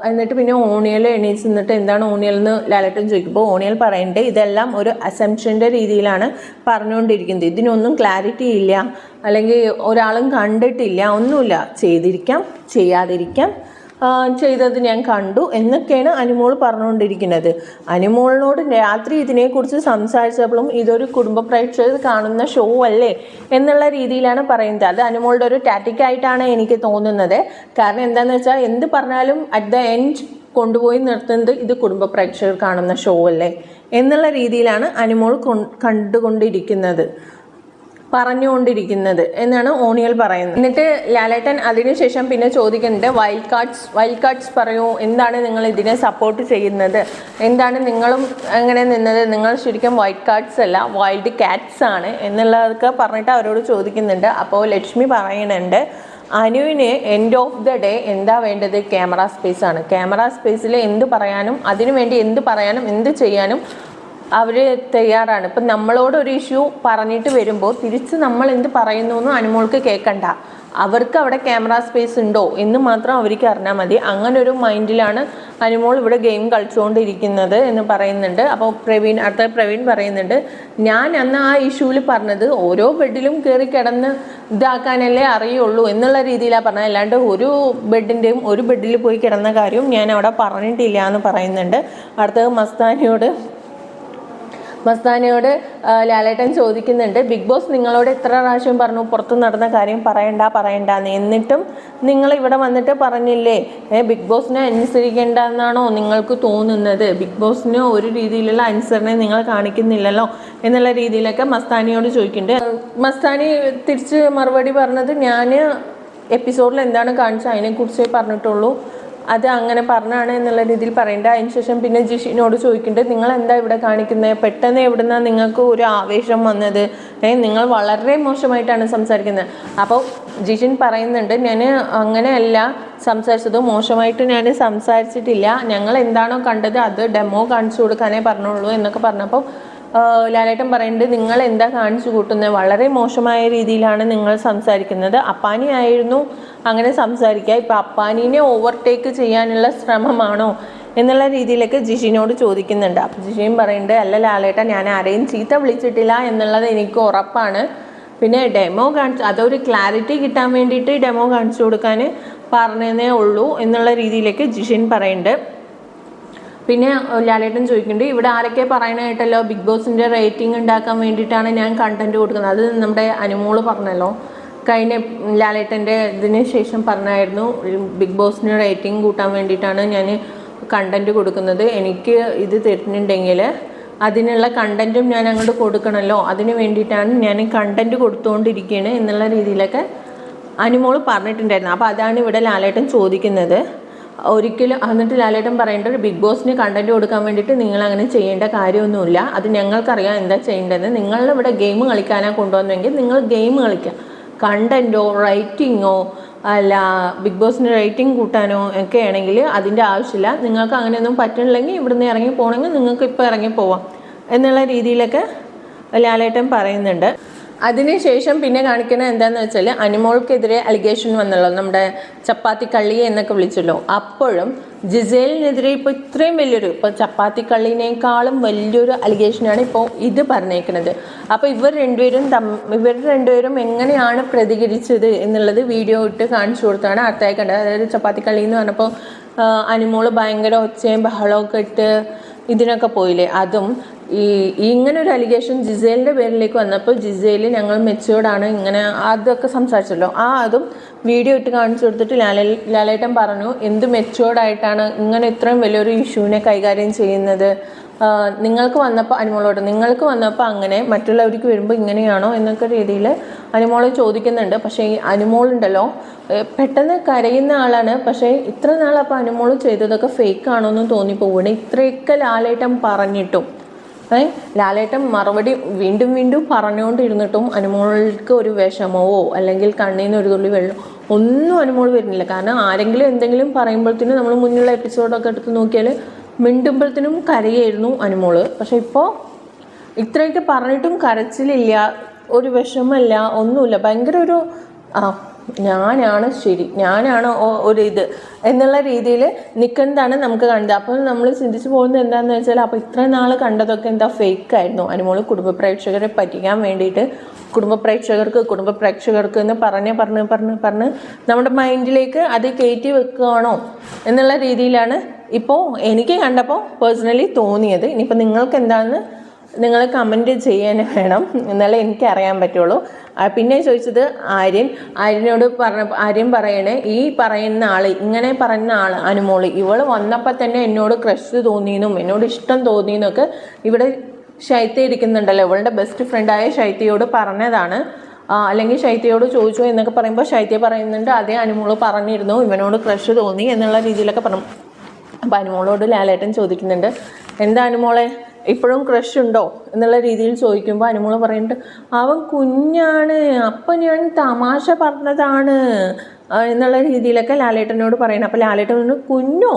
എന്നിട്ട് പിന്നെ ഓണിയൽ എണീച്ച് നിന്നിട്ട് എന്താണ് ഓണിയൽ എന്ന് ലാലട്ടൻ ചോദിക്കുമ്പോൾ ഓണിയൽ പറയുന്നുണ്ട് ഇതെല്ലാം ഒരു അസംഷന്റെ രീതിയിലാണ് പറഞ്ഞുകൊണ്ടിരിക്കുന്നത്. ഇതിനൊന്നും ക്ലാരിറ്റി ഇല്ല. അല്ലെങ്കിൽ ഒരാളും കണ്ടിട്ടില്ല. ഒന്നുമില്ല. ചെയ്തിരിക്കാം ചെയ്യാതിരിക്കാം. ചെയ്തത് ഞാൻ കണ്ടു എന്നൊക്കെയാണ് അനുമോൾ പറഞ്ഞുകൊണ്ടിരിക്കുന്നത്. അനുമോളിനോട് രാത്രി ഇതിനെക്കുറിച്ച് സംസാരിച്ചപ്പോഴും ഇതൊരു കുടുംബ പ്രേക്ഷകർ കാണുന്ന ഷോ അല്ലേ എന്നുള്ള രീതിയിലാണ് പറയുന്നത്. അത് അനുമോളുടെ ഒരു ടാറ്റിക്കായിട്ടാണ് എനിക്ക് തോന്നുന്നത്. കാരണം എന്താണെന്ന് വെച്ചാൽ എന്ത് പറഞ്ഞാലും അറ്റ് ദ എൻഡ് കൊണ്ടുപോയി നിർത്തുന്നത് ഇത് കുടുംബ പ്രേക്ഷകർ കാണുന്ന ഷോ അല്ലേ എന്നുള്ള രീതിയിലാണ് അനുമോൾ കണ്ടുകൊണ്ടിരിക്കുന്നത്. പറഞ്ഞുകൊണ്ടിരിക്കുന്നത് എന്നാണ് ഓണിയൽ പറയുന്നത്. എന്നിട്ട് ലാലേട്ടൻ അതിനുശേഷം പിന്നെ ചോദിക്കുന്നുണ്ട് വൈൽഡ് കാർഡ്സ് വൈൽഡ് കാർഡ്സ് പറയൂ. എന്താണ് നിങ്ങൾ ഇതിനെ സപ്പോർട്ട് ചെയ്യുന്നത്? എന്താണ് നിങ്ങളും അങ്ങനെ നിന്നത്? നിങ്ങൾ ശരിക്കും വൈറ്റ് കാർഡ്സ് അല്ല വൈൽഡ് കാറ്റ്സ് ആണ് എന്നുള്ളതൊക്കെ പറഞ്ഞിട്ട് അവരോട് ചോദിക്കുന്നുണ്ട്. അപ്പോൾ ലക്ഷ്മി പറയുന്നുണ്ട് അനുവിന് എൻഡ് ഓഫ് ദ ഡേ എന്താ വേണ്ടത്? ക്യാമറ സ്പേസ് ആണ്. ക്യാമറ സ്പേസിൽ എന്ത് പറയാനും അതിനു വേണ്ടി എന്ത് പറയാനും എന്ത് ചെയ്യാനും അവർ തയ്യാറാണ്. ഇപ്പം നമ്മളോട് ഒരു ഇഷ്യൂ പറഞ്ഞിട്ട് വരുമ്പോൾ തിരിച്ച് നമ്മൾ എന്ത് പറയുന്നു എന്ന് അനുമോൾക്ക് കേൾക്കണ്ട. അവർക്ക് അവിടെ ക്യാമറ സ്പേസ് ഉണ്ടോ എന്ന് മാത്രം അവർക്ക് അറിഞ്ഞാൽ മതി. അങ്ങനെ ഒരു മൈൻഡിലാണ് അനുമോൾ ഇവിടെ ഗെയിം കളിച്ചുകൊണ്ടിരിക്കുന്നത് എന്ന് പറയുന്നുണ്ട്. അപ്പോൾ പ്രവീൺ അടുത്ത പ്രവീൺ പറയുന്നുണ്ട് ഞാൻ അന്ന് ആ ഇഷ്യൂവിൽ പറഞ്ഞത് ഓരോ ബെഡിലും കയറി കിടന്ന് ഇതാക്കാനല്ലേ അറിയുള്ളൂ എന്നുള്ള രീതിയിലാണ് പറഞ്ഞത്. അല്ലാണ്ട് ഒരു ബെഡിന്റെയും ഒരു ബെഡിൽ പോയി കിടന്ന കാര്യവും ഞാൻ അവിടെ പറഞ്ഞിട്ടില്ല എന്ന് പറയുന്നുണ്ട്. അടുത്തത് മസ്താനിയോട് മസ്താനയോട് ലാലേട്ടൻ ചോദിക്കുന്നുണ്ട് ബിഗ് ബോസ് നിങ്ങളോട് എത്ര പ്രാവശ്യം പറഞ്ഞു? പുറത്തു നടന്ന കാര്യം പറയണ്ട പറയണ്ടെന്ന്. എന്നിട്ടും നിങ്ങൾ ഇവിടെ വന്നിട്ട് പറഞ്ഞില്ലേ? ബിഗ് ബോസിനെ അനുസരിക്കേണ്ട എന്നാണോ നിങ്ങൾക്ക് തോന്നുന്നത്? ബിഗ് ബോസിന് ഒരു രീതിയിലുള്ള അനുസരണയും നിങ്ങൾ കാണിക്കുന്നില്ലല്ലോ? എന്നുള്ള രീതിയിലൊക്കെ മസ്താനിയോട് ചോദിക്കുന്നുണ്ട്. മസ്താനി തിരിച്ച് മറുപടി പറഞ്ഞത് ഞാൻ എപ്പിസോഡിൽ എന്താണ് കാണിച്ചത്? അതിനെക്കുറിച്ചേ പറഞ്ഞിട്ടുള്ളൂ. അത് അങ്ങനെ പറഞ്ഞാണ് എന്നുള്ള രീതിയിൽ പറയേണ്ട. അതിനുശേഷം പിന്നെ ജിഷിനോട് ചോദിക്കേണ്ടത് നിങ്ങൾ എന്താ ഇവിടെ കാണിക്കുന്നത് പെട്ടെന്ന് എവിടുന്നാ നിങ്ങൾക്ക് ഒരു ആവേശം വന്നത്? ഏ നിങ്ങൾ വളരെ മോശമായിട്ടാണ് സംസാരിക്കുന്നത്. അപ്പോൾ ജിഷിൻ പറയുന്നുണ്ട് ഞാൻ അങ്ങനെയല്ല സംസാരിച്ചത്. മോശമായിട്ട് ഞാൻ സംസാരിച്ചിട്ടില്ല. ഞങ്ങൾ എന്താണോ കണ്ടത് അത് ഡെമോ കാണിച്ചു കൊടുക്കാനേ പറഞ്ഞുള്ളൂ എന്നൊക്കെ പറഞ്ഞപ്പോൾ ലാലേട്ടൻ പറയുന്നുണ്ട് നിങ്ങൾ എന്താ കാണിച്ചു കൂട്ടുന്നത്? വളരെ മോശമായ രീതിയിലാണ് നിങ്ങൾ സംസാരിക്കുന്നത്. അപ്പാനി ആയിരുന്നു അങ്ങനെ സംസാരിക്കുക. ഇപ്പം അപ്പാനിനെ ഓവർടേക്ക് ചെയ്യാനുള്ള ശ്രമമാണോ? എന്നുള്ള രീതിയിലൊക്കെ ജിഷിനോട് ചോദിക്കുന്നുണ്ട്. അപ്പം ജിഷിയും പറയുന്നുണ്ട് അല്ല ലാലേട്ടൻ ഞാൻ ആരെയും ചീത്ത വിളിച്ചിട്ടില്ല എന്നുള്ളത് എനിക്ക് ഉറപ്പാണ്. പിന്നെ ഡെമോ കാണിച്ചു അതൊരു ക്ലാരിറ്റി കിട്ടാൻ വേണ്ടിയിട്ട് ഡെമോ കാണിച്ചു കൊടുക്കാൻ പറഞ്ഞതേ ഉള്ളൂ എന്നുള്ള രീതിയിലേക്ക് ജിഷിൻ പറയുന്നുണ്ട്. പിന്നെ ലാലേട്ടൻ ചോദിക്കുന്നുണ്ട് ഇവിടെ ആരൊക്കെ പറയണായിട്ടല്ലോ ബിഗ് ബോസിന്റെ റേറ്റിംഗ് ഉണ്ടാക്കാൻ വേണ്ടിയിട്ടാണ് ഞാൻ കണ്ടന്റ് കൊടുക്കുന്നത്. അത് നമ്മുടെ അനുമോൾ പറഞ്ഞല്ലോ. കഴിഞ്ഞ ലാലേട്ടന്റെ ഇതിന് ശേഷം പറഞ്ഞായിരുന്നു ബിഗ് ബോസിന് റേറ്റിംഗ് കൂട്ടാൻ വേണ്ടിയിട്ടാണ് ഞാൻ കണ്ടന്റ് കൊടുക്കുന്നത്. എനിക്ക് ഇത് തരുന്നുണ്ടെങ്കിൽ അതിനുള്ള കണ്ടന്റും ഞാൻ അങ്ങോട്ട് കൊടുക്കണമല്ലോ അതിന് വേണ്ടിയിട്ടാണ് ഞാൻ കണ്ടന്റ് കൊടുത്തുകൊണ്ടിരിക്കുകയാണ് എന്നുള്ള രീതിയിലൊക്കെ അനുമോൾ പറഞ്ഞിട്ടുണ്ടായിരുന്നു. അപ്പോൾ അതാണ് ഇവിടെ ലാലേട്ടൻ ചോദിക്കുന്നത്. ഒരിക്കലും എന്നിട്ട് ലാലേട്ടൻ പറയേണ്ട ഒരു ബിഗ് ബോസിന് കണ്ടന്റ് കൊടുക്കാൻ വേണ്ടിയിട്ട് നിങ്ങൾ അങ്ങനെ ചെയ്യേണ്ട കാര്യമൊന്നുമില്ല. അത് ഞങ്ങൾക്കറിയാം എന്താ ചെയ്യേണ്ടതെന്ന്. നിങ്ങളുടെ ഇവിടെ ഗെയിം കളിക്കാനാണ് കൊണ്ടുവന്നെങ്കിൽ നിങ്ങൾ ഗെയിം കളിക്കുക. കണ്ടന്റോ റൈറ്റിങ്ങോ അല്ല ബിഗ് ബോസിന് റേറ്റിംഗ് കൂട്ടാനോ ഒക്കെ ആണെങ്കിൽ അതിന്റെ ആവശ്യമില്ല. നിങ്ങൾക്ക് അങ്ങനെയൊന്നും പറ്റണില്ലെങ്കിൽ ഇവിടുന്ന് ഇറങ്ങി പോകണമെങ്കിൽ നിങ്ങൾക്ക് ഇപ്പോൾ ഇറങ്ങി പോവാം. എന്നുള്ള രീതിയിലൊക്കെ ലാലേട്ടൻ പറയുന്നുണ്ട്. അതിനുശേഷം പിന്നെ കാണിക്കുന്നത് എന്താണെന്ന് വെച്ചാൽ അനുമോൾക്കെതിരെ അലിഗേഷൻ വന്നല്ലോ നമ്മുടെ ചപ്പാത്തി കള്ളി എന്നൊക്കെ വിളിച്ചല്ലോ. അപ്പോഴും ജിസേലിനെതിരെ ഇപ്പോൾ ഇത്രയും വലിയൊരു ഇപ്പോൾ ചപ്പാത്തി കള്ളിനേക്കാളും വലിയൊരു അലിഗേഷനാണ് ഇപ്പോൾ ഇത് പറഞ്ഞേക്കുന്നത് അപ്പോൾ ഇവർ രണ്ടുപേരും തം ഇവർ രണ്ടുപേരും എങ്ങനെയാണ് പ്രതികരിച്ചത് എന്നുള്ളത് വീഡിയോ ഇട്ട് കാണിച്ചു കൊടുത്താണ് അർത്ഥമായി കണ്ടത്. അതായത് ചപ്പാത്തി കള്ളി എന്ന് പറഞ്ഞപ്പോൾ അനുമോൾ ഭയങ്കര ഒച്ചയും ബഹളമൊക്കെ ഇട്ട് ഇതിനൊക്കെ പോയില്ലേ. അതും ഈ ഇങ്ങനെ ഒരു അലിഗേഷൻ ജിസേലിന്റെ പേരിലേക്ക് വന്നപ്പോൾ ജിസേൽ ഞങ്ങൾ മെച്ചുവേർഡാണ് ഇങ്ങനെ അതൊക്കെ സംസാരിച്ചല്ലോ. ആ അതും വീഡിയോ ഇട്ട് കാണിച്ചു കൊടുത്തിട്ട് ലാല ലാലേട്ടൻ പറഞ്ഞു എന്ത് മെച്ചോർഡായിട്ടാണ് ഇങ്ങനെ ഇത്രയും വലിയൊരു ഇഷ്യൂവിനെ കൈകാര്യം ചെയ്യുന്നത്? നിങ്ങൾക്ക് വന്നപ്പോൾ അനുമോളോട് നിങ്ങൾക്ക് വന്നപ്പോൾ അങ്ങനെ മറ്റുള്ളവർക്ക് വരുമ്പോൾ ഇങ്ങനെയാണോ എന്നൊക്കെ രീതിയിൽ അനുമോളെ ചോദിക്കുന്നുണ്ട്. പക്ഷേ ഈ അനുമോളുണ്ടല്ലോ പെട്ടെന്ന് കരയുന്ന ആളാണ്. പക്ഷേ ഇത്ര നാൾ അപ്പോൾ അനുമോൾ ചെയ്തതൊക്കെ ഫേക്ക് ആണോ എന്ന് തോന്നിപ്പോവുകയാണ്. ഇത്രയൊക്കെ ലാലേട്ടൻ പറഞ്ഞിട്ടും ലാലേട്ടൻ മറുപടി വീണ്ടും വീണ്ടും പറഞ്ഞുകൊണ്ടിരുന്നിട്ടും അനുമോൾക്ക് ഒരു വിഷമമോ അല്ലെങ്കിൽ കണ്ണിൽ നിന്ന് ഒരു തുള്ളി വെള്ളം ഒന്നും അനുമോൾ വരുന്നില്ല. കാരണം ആരെങ്കിലും എന്തെങ്കിലും പറയുമ്പോഴത്തേനും നമ്മൾ മുന്നിലുള്ള എപ്പിസോഡൊക്കെ എടുത്ത് നോക്കിയാൽ മിണ്ടുമ്പോഴത്തേനും കരയായിരുന്നു അനുമോൾ പക്ഷെ ഇപ്പോൾ ഇത്രയൊക്കെ പറഞ്ഞിട്ടും കരച്ചിലില്ല ഒരു വിഷമല്ല ഒന്നുമില്ല. ഭയങ്കര ഒരു ഞാനാണ് ശരി ഞാനാണ് ഒരു ഇത് എന്നുള്ള രീതിയിൽ നിൽക്കുന്നതാണ് നമുക്ക് കണ്ടത്. അപ്പോൾ നമ്മൾ ചിന്തിച്ചു പോകുന്നത് എന്താണെന്ന് വെച്ചാൽ അപ്പോൾ ഇത്ര നാൾ കണ്ടതൊക്കെ എന്താ ഫേക്ക് ആയിരുന്നു? അനുമോൾ കുടുംബ പ്രേക്ഷകരെ പറ്റിക്കാൻ വേണ്ടിയിട്ട് കുടുംബ പ്രേക്ഷകർക്ക് കുടുംബ പ്രേക്ഷകർക്ക് എന്ന് പറഞ്ഞ് പറഞ്ഞ് പറഞ്ഞ് പറഞ്ഞ് നമ്മുടെ മൈൻഡിലേക്ക് അത് കയറ്റി വെക്കുകയാണോ എന്നുള്ള രീതിയിലാണ് ഇപ്പോൾ എനിക്ക് കണ്ടപ്പോൾ പേഴ്സണലി തോന്നിയത്. ഇനിയിപ്പോൾ നിങ്ങൾക്ക് എന്താണെന്ന് നിങ്ങൾ കമന്റ് ചെയ്യാൻ വേണം. എന്നാലേ എനിക്ക് അറിയാൻ പറ്റുള്ളൂ. പിന്നെ ചോദിച്ചത് ആര്യൻ. ആര്യനോട് പറഞ്ഞ ആര്യൻ പറയണേ ഈ പറയുന്ന ആൾ ഇങ്ങനെ പറയുന്ന ആൾ അനുമോൾ ഇവൾ വന്നപ്പോൾ തന്നെ എന്നോട് ക്രഷ് തോന്നിയെന്നും എന്നോട് ഇഷ്ടം തോന്നിയെന്നൊക്കെ ഇവിടെ ശൈത്യ ഇരിക്കുന്നുണ്ടല്ലോ. ഇവളുടെ ബെസ്റ്റ് ഫ്രണ്ടായ ശൈത്യയോട് പറഞ്ഞതാണ്. അല്ലെങ്കിൽ ശൈത്യയോട് ചോദിച്ചു എന്നൊക്കെ പറയുമ്പോൾ ശൈത്യ പറയുന്നുണ്ട്. അതേ അനുമോൾ പറഞ്ഞിരുന്നു ഇവനോട് ക്രഷ് തോന്നി എന്നുള്ള രീതിയിലൊക്കെ പറഞ്ഞു. അപ്പോൾ അനുമോളോട് ലാലേട്ടൻ ചോദിക്കുന്നുണ്ട് എന്താ അനുമോളെ? ഇപ്പോഴും ക്രഷ് ഉണ്ടോ എന്നുള്ള രീതിയിൽ ചോദിക്കുമ്പോൾ അനുമോൾ പറയുന്നുണ്ട് അവൻ കുഞ്ഞാണ് അപ്പം ഞാൻ തമാശ പറഞ്ഞതാണ്. എന്നുള്ള രീതിയിലൊക്കെ ലാലേട്ടനോട് പറയണം. അപ്പോൾ ലാലേട്ടൻ പറഞ്ഞു കുഞ്ഞോ?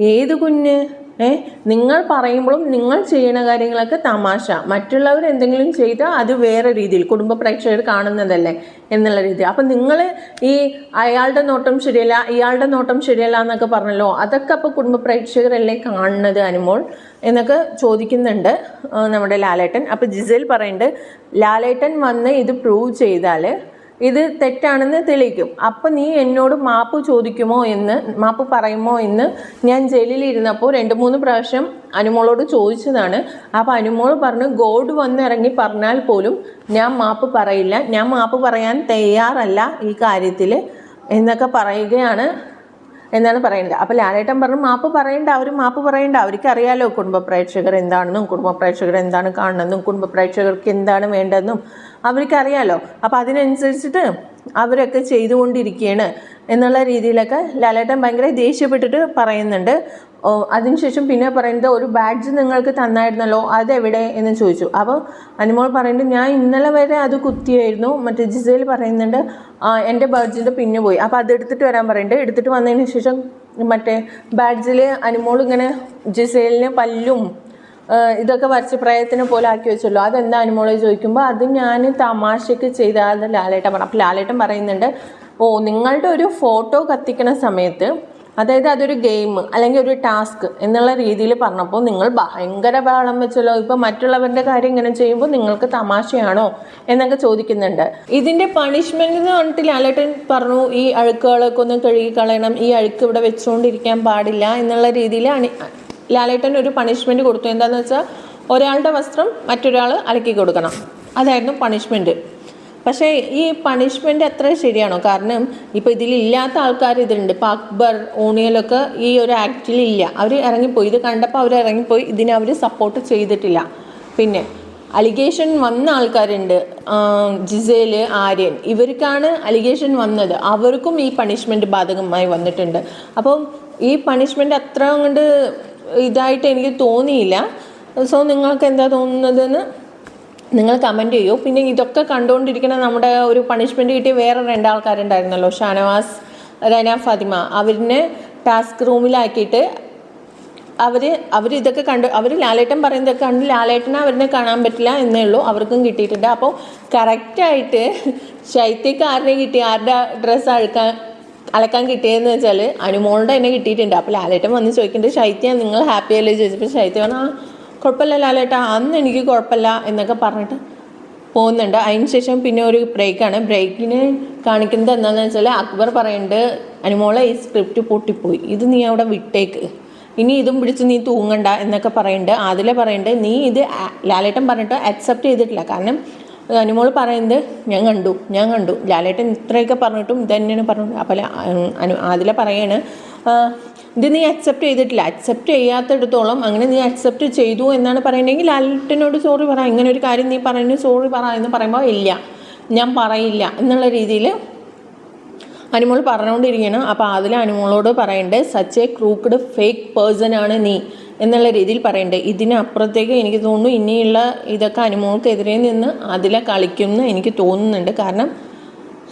ഏത് കുഞ്ഞ്? ഏ? നിങ്ങൾ പറയുമ്പോഴും നിങ്ങൾ ചെയ്യുന്ന കാര്യങ്ങളൊക്കെ തമാശ. മറ്റുള്ളവർ എന്തെങ്കിലും ചെയ്താൽ അത് വേറെ രീതിയിൽ കുടുംബ പ്രേക്ഷകർ കാണുന്നതല്ലേ എന്നുള്ള രീതി അപ്പം നിങ്ങൾ ഈ അയാളുടെ നോട്ടം ശരിയല്ല ഇയാളുടെ നോട്ടം ശരിയല്ല എന്നൊക്കെ പറഞ്ഞല്ലോ. അതൊക്കെ അപ്പോൾ കുടുംബ പ്രേക്ഷകരല്ലേ കാണുന്നത് അനുമോൾ എന്നൊക്കെ ചോദിക്കുന്നുണ്ട് നമ്മുടെ ലാലേട്ടൻ. അപ്പോൾ ജിസേൽ പറയുന്നുണ്ട് ലാലേട്ടൻ വന്ന് ഇത് പ്രൂവ് ചെയ്താൽ ഇത് തെറ്റാണെന്ന് തെളിയിക്കും. അപ്പം നീ എന്നോട് മാപ്പ് ചോദിക്കുമോ എന്ന് മാപ്പ് പറയുമോ എന്ന് ഞാൻ ജയിലിൽ ഇരുന്നപ്പോൾ രണ്ട് മൂന്ന് പ്രാവശ്യം അനുമോളോട് ചോദിച്ചതാണ്. അപ്പോൾ അനുമോൾ പറഞ്ഞു ഗോഡ് വന്നിറങ്ങി പറഞ്ഞാൽ പോലും ഞാൻ മാപ്പ് പറയില്ല. ഞാൻ മാപ്പ് പറയാൻ തയ്യാറല്ല ഈ കാര്യത്തിൽ എന്നൊക്കെ പറയുകയാണ് എന്നാണ് പറയേണ്ടത് അപ്പോൾ ലാലേട്ടൻ പറഞ്ഞു മാപ്പ് പറയേണ്ട അവർ മാപ്പ് പറയേണ്ട. അവർക്ക് അറിയാലോ കുടുംബ പ്രേക്ഷകർ എന്താണെന്നും കുടുംബ പ്രേക്ഷകർ എന്താണ് കാണണമെന്നും കുടുംബ പ്രേക്ഷകർക്ക് എന്താണ് വേണ്ടതെന്നും. അവർക്ക് അറിയാലോ അപ്പോൾ അതിനനുസരിച്ചിട്ട് അവരൊക്കെ ചെയ്തുകൊണ്ടിരിക്കുകയാണ് എന്നുള്ള രീതിയിലൊക്കെ ലാലേട്ടൻ ഭയങ്കര ദേഷ്യപ്പെട്ടിട്ട് പറയുന്നുണ്ട്. അതിനുശേഷം പിന്നെ പറയുന്നത് ഒരു ബാഡ്ജ് നിങ്ങൾക്ക് തന്നായിരുന്നല്ലോ അതെവിടെ എന്ന് ചോദിച്ചു. അപ്പോൾ അനുമോൾ പറയുന്നുണ്ട് ഞാൻ ഇന്നലെ വരെ അത് കുത്തിയായിരുന്നു. മറ്റേ ജിസയിൽ പറയുന്നുണ്ട് എന്റെ ബാഡ്ജിന്റെ പിന്നെ പോയി. അപ്പോൾ അത് എടുത്തിട്ട് വരാൻ പറയുന്നുണ്ട്. എടുത്തിട്ട് വന്നതിന് ശേഷം മറ്റേ ബാഡ്ജിൽ അനുമോൾ ഇങ്ങനെ ജിസേലിന് പല്ലും ഇതൊക്കെ വരച്ച് പ്രയത്നം പോലെ ആക്കി വെച്ചല്ലോ. അതെന്താ അനുമോളെ ചോദിക്കുമ്പോൾ അത് ഞാൻ തമാശയ്ക്ക് ചെയ്താൽ ലാലേട്ടൻ പറഞ്ഞു അപ്പോൾ ലാലേട്ടൻ പറയുന്നുണ്ട് ഓ നിങ്ങളുടെ ഒരു ഫോട്ടോ കത്തിക്കുന്ന സമയത്ത് അതായത് അതൊരു ഗെയിം അല്ലെങ്കിൽ ഒരു ടാസ്ക് എന്നുള്ള രീതിയിൽ പറഞ്ഞപ്പോൾ നിങ്ങൾ ഭയങ്കര ബഹളം വെച്ചല്ലോ. ഇപ്പം മറ്റുള്ളവരുടെ കാര്യം ഇങ്ങനെ ചെയ്യുമ്പോൾ നിങ്ങൾക്ക് തമാശയാണോ എന്നൊക്കെ ചോദിക്കുന്നുണ്ട്. ഇതിന്റെ പണിഷ്മെന്റ് എന്ന് പറഞ്ഞിട്ട് ലാലേട്ടൻ പറഞ്ഞു ഈ അഴുക്കുകളൊക്കെ ഒന്ന് കഴുകി കളയണം ഈ അഴുക്ക് ഇവിടെ വെച്ചുകൊണ്ടിരിക്കാൻ പാടില്ല എന്നുള്ള രീതിയിൽ ലാലേട്ടൻ ഒരു പണിഷ്മെന്റ് കൊടുത്തു. എന്താണെന്ന് വെച്ചാൽ ഒരാളുടെ വസ്ത്രം മറ്റൊരാൾ അലക്കി കൊടുക്കണം. അതായിരുന്നു പണിഷ്മെന്റ് പക്ഷേ ഈ പണിഷ്മെന്റ് അത്ര ശരിയാണോ? കാരണം ഇപ്പോൾ ഇതിലില്ലാത്ത ആൾക്കാർ ഇതിലുണ്ട്. ഇപ്പോൾ അക്ബർ ഓണിയലൊക്കെ ഈ ഒരു ആക്റ്റിൽ ഇല്ല. അവർ ഇറങ്ങിപ്പോയി. ഇത് കണ്ടപ്പോൾ അവർ ഇറങ്ങിപ്പോയി. ഇതിനെ അവർ സപ്പോർട്ട് ചെയ്തിട്ടില്ല. പിന്നെ അലിഗേഷൻ വന്ന ആൾക്കാരുണ്ട്. ജിസേൽ ആര്യൻ. ഇവർക്കാണ് അലിഗേഷൻ വന്നത്. അവർക്കും ഈ പണിഷ്മെന്റ് ബാധകമായി വന്നിട്ടുണ്ട്. അപ്പം ഈ പണിഷ്മെന്റ് അത്ര അങ്ങോട്ട് ഇതായിട്ട് എനിക്ക് തോന്നിയില്ല. സോ നിങ്ങൾക്ക് എന്താ തോന്നുന്നതെന്ന് നിങ്ങൾ കമന്റ് ചെയ്യൂ. പിന്നെ ഇതൊക്കെ കണ്ടുകൊണ്ടിരിക്കുന്ന നമ്മുടെ ഒരു പണിഷ്മെന്റ് കിട്ടിയ വേറെ രണ്ടാൾക്കാരുണ്ടായിരുന്നല്ലോ ഷാനവാസ് റന ഫാത്തിമ അവരിനെ ടാസ്ക് റൂമിലാക്കിയിട്ട് അവർ ഇതൊക്കെ കണ്ട് അവർ ലാലേട്ടൻ പറയുന്നതൊക്കെ കണ്ട് ലാലേട്ടനെ അവരിനെ കാണാൻ പറ്റില്ല എന്നേ ഉള്ളൂ. അവർക്കും കിട്ടിയിട്ടുണ്ട്. അപ്പോൾ കറക്റ്റായിട്ട് ശൈത്യക്ക് ആരുടെ കിട്ടി. ആരുടെ ഡ്രസ്സ് അഴുക്കാൻ അലക്കാൻ കിട്ടിയതെന്ന് വെച്ചാൽ അനുമോളുടെ തന്നെ കിട്ടിയിട്ടുണ്ട്. അപ്പോൾ ലാലേട്ടൻ വന്ന് ചോദിക്കേണ്ടത് ശൈത്യ നിങ്ങൾ ഹാപ്പി അല്ലേ? ചോദിച്ചപ്പോൾ ശൈത്യ പറഞ്ഞാൽ ആ കുഴപ്പമില്ല ലാലേട്ടാ അന്ന് എനിക്ക് കുഴപ്പമില്ല എന്നൊക്കെ പറഞ്ഞിട്ട് പോകുന്നുണ്ട്. അതിന് ശേഷം പിന്നെ ഒരു ബ്രേക്കാണ് ബ്രേക്കിന് കാണിക്കുന്നത് എന്താണെന്ന് വെച്ചാൽ അക്ബർ പറയുന്നുണ്ട് അനുമോളെ ഈ സ്ക്രിപ്റ്റ് പൊട്ടിപ്പോയി. ഇത് നീ അവിടെ വിട്ടേക്ക്. ഇനി ഇതും പിടിച്ച് നീ തൂങ്ങണ്ട എന്നൊക്കെ പറയുന്നുണ്ട്. അതിലെ പറയുന്നുണ്ട് നീ ഇത് ലാലേട്ടൻ പറഞ്ഞിട്ട് അക്സെപ്റ്റ് ചെയ്തിട്ടില്ല. കാരണം അനുമോൾ പറയുന്നത് ഞാൻ കണ്ടു ഞാൻ കണ്ടു. ലാലേട്ടൻ ഇത്രയൊക്കെ പറഞ്ഞിട്ടും ഇത് തന്നെയാണ് പറഞ്ഞു അപ്പോൾ അതിലെ പറയാണ് ഇത് നീ അക്സെപ്റ്റ് ചെയ്തിട്ടില്ല. അക്സെപ്റ്റ് ചെയ്യാത്തിടത്തോളം അങ്ങനെ നീ അക്സെപ്റ്റ് ചെയ്തു എന്നാണ് പറയുന്നതെങ്കിൽ ലാലേട്ടനോട് സോറി പറ. ഇങ്ങനെ ഒരു കാര്യം നീ പറയുന്നു സോറി പറ എന്ന് പറയുമ്പോൾ ഇല്ല. ഞാൻ പറയില്ല. എന്നുള്ള രീതിയിൽ അനുമോൾ പറഞ്ഞുകൊണ്ടിരിക്കുകയാണ്. അപ്പോൾ അതിൽ അനുമോളോട് പറയേണ്ടത് such a crooked fake person ആണ് നീ. എന്നുള്ള രീതിയിൽ പറയണ്ടേ. ഇതിനപ്പുറത്തേക്ക് എനിക്ക് തോന്നുന്നു ഇനിയുള്ള ഇതൊക്കെ അനുമോൾക്കെതിരെ നിന്ന് അതിലെ കളിക്കുമെന്ന് എനിക്ക് തോന്നുന്നുണ്ട്. കാരണം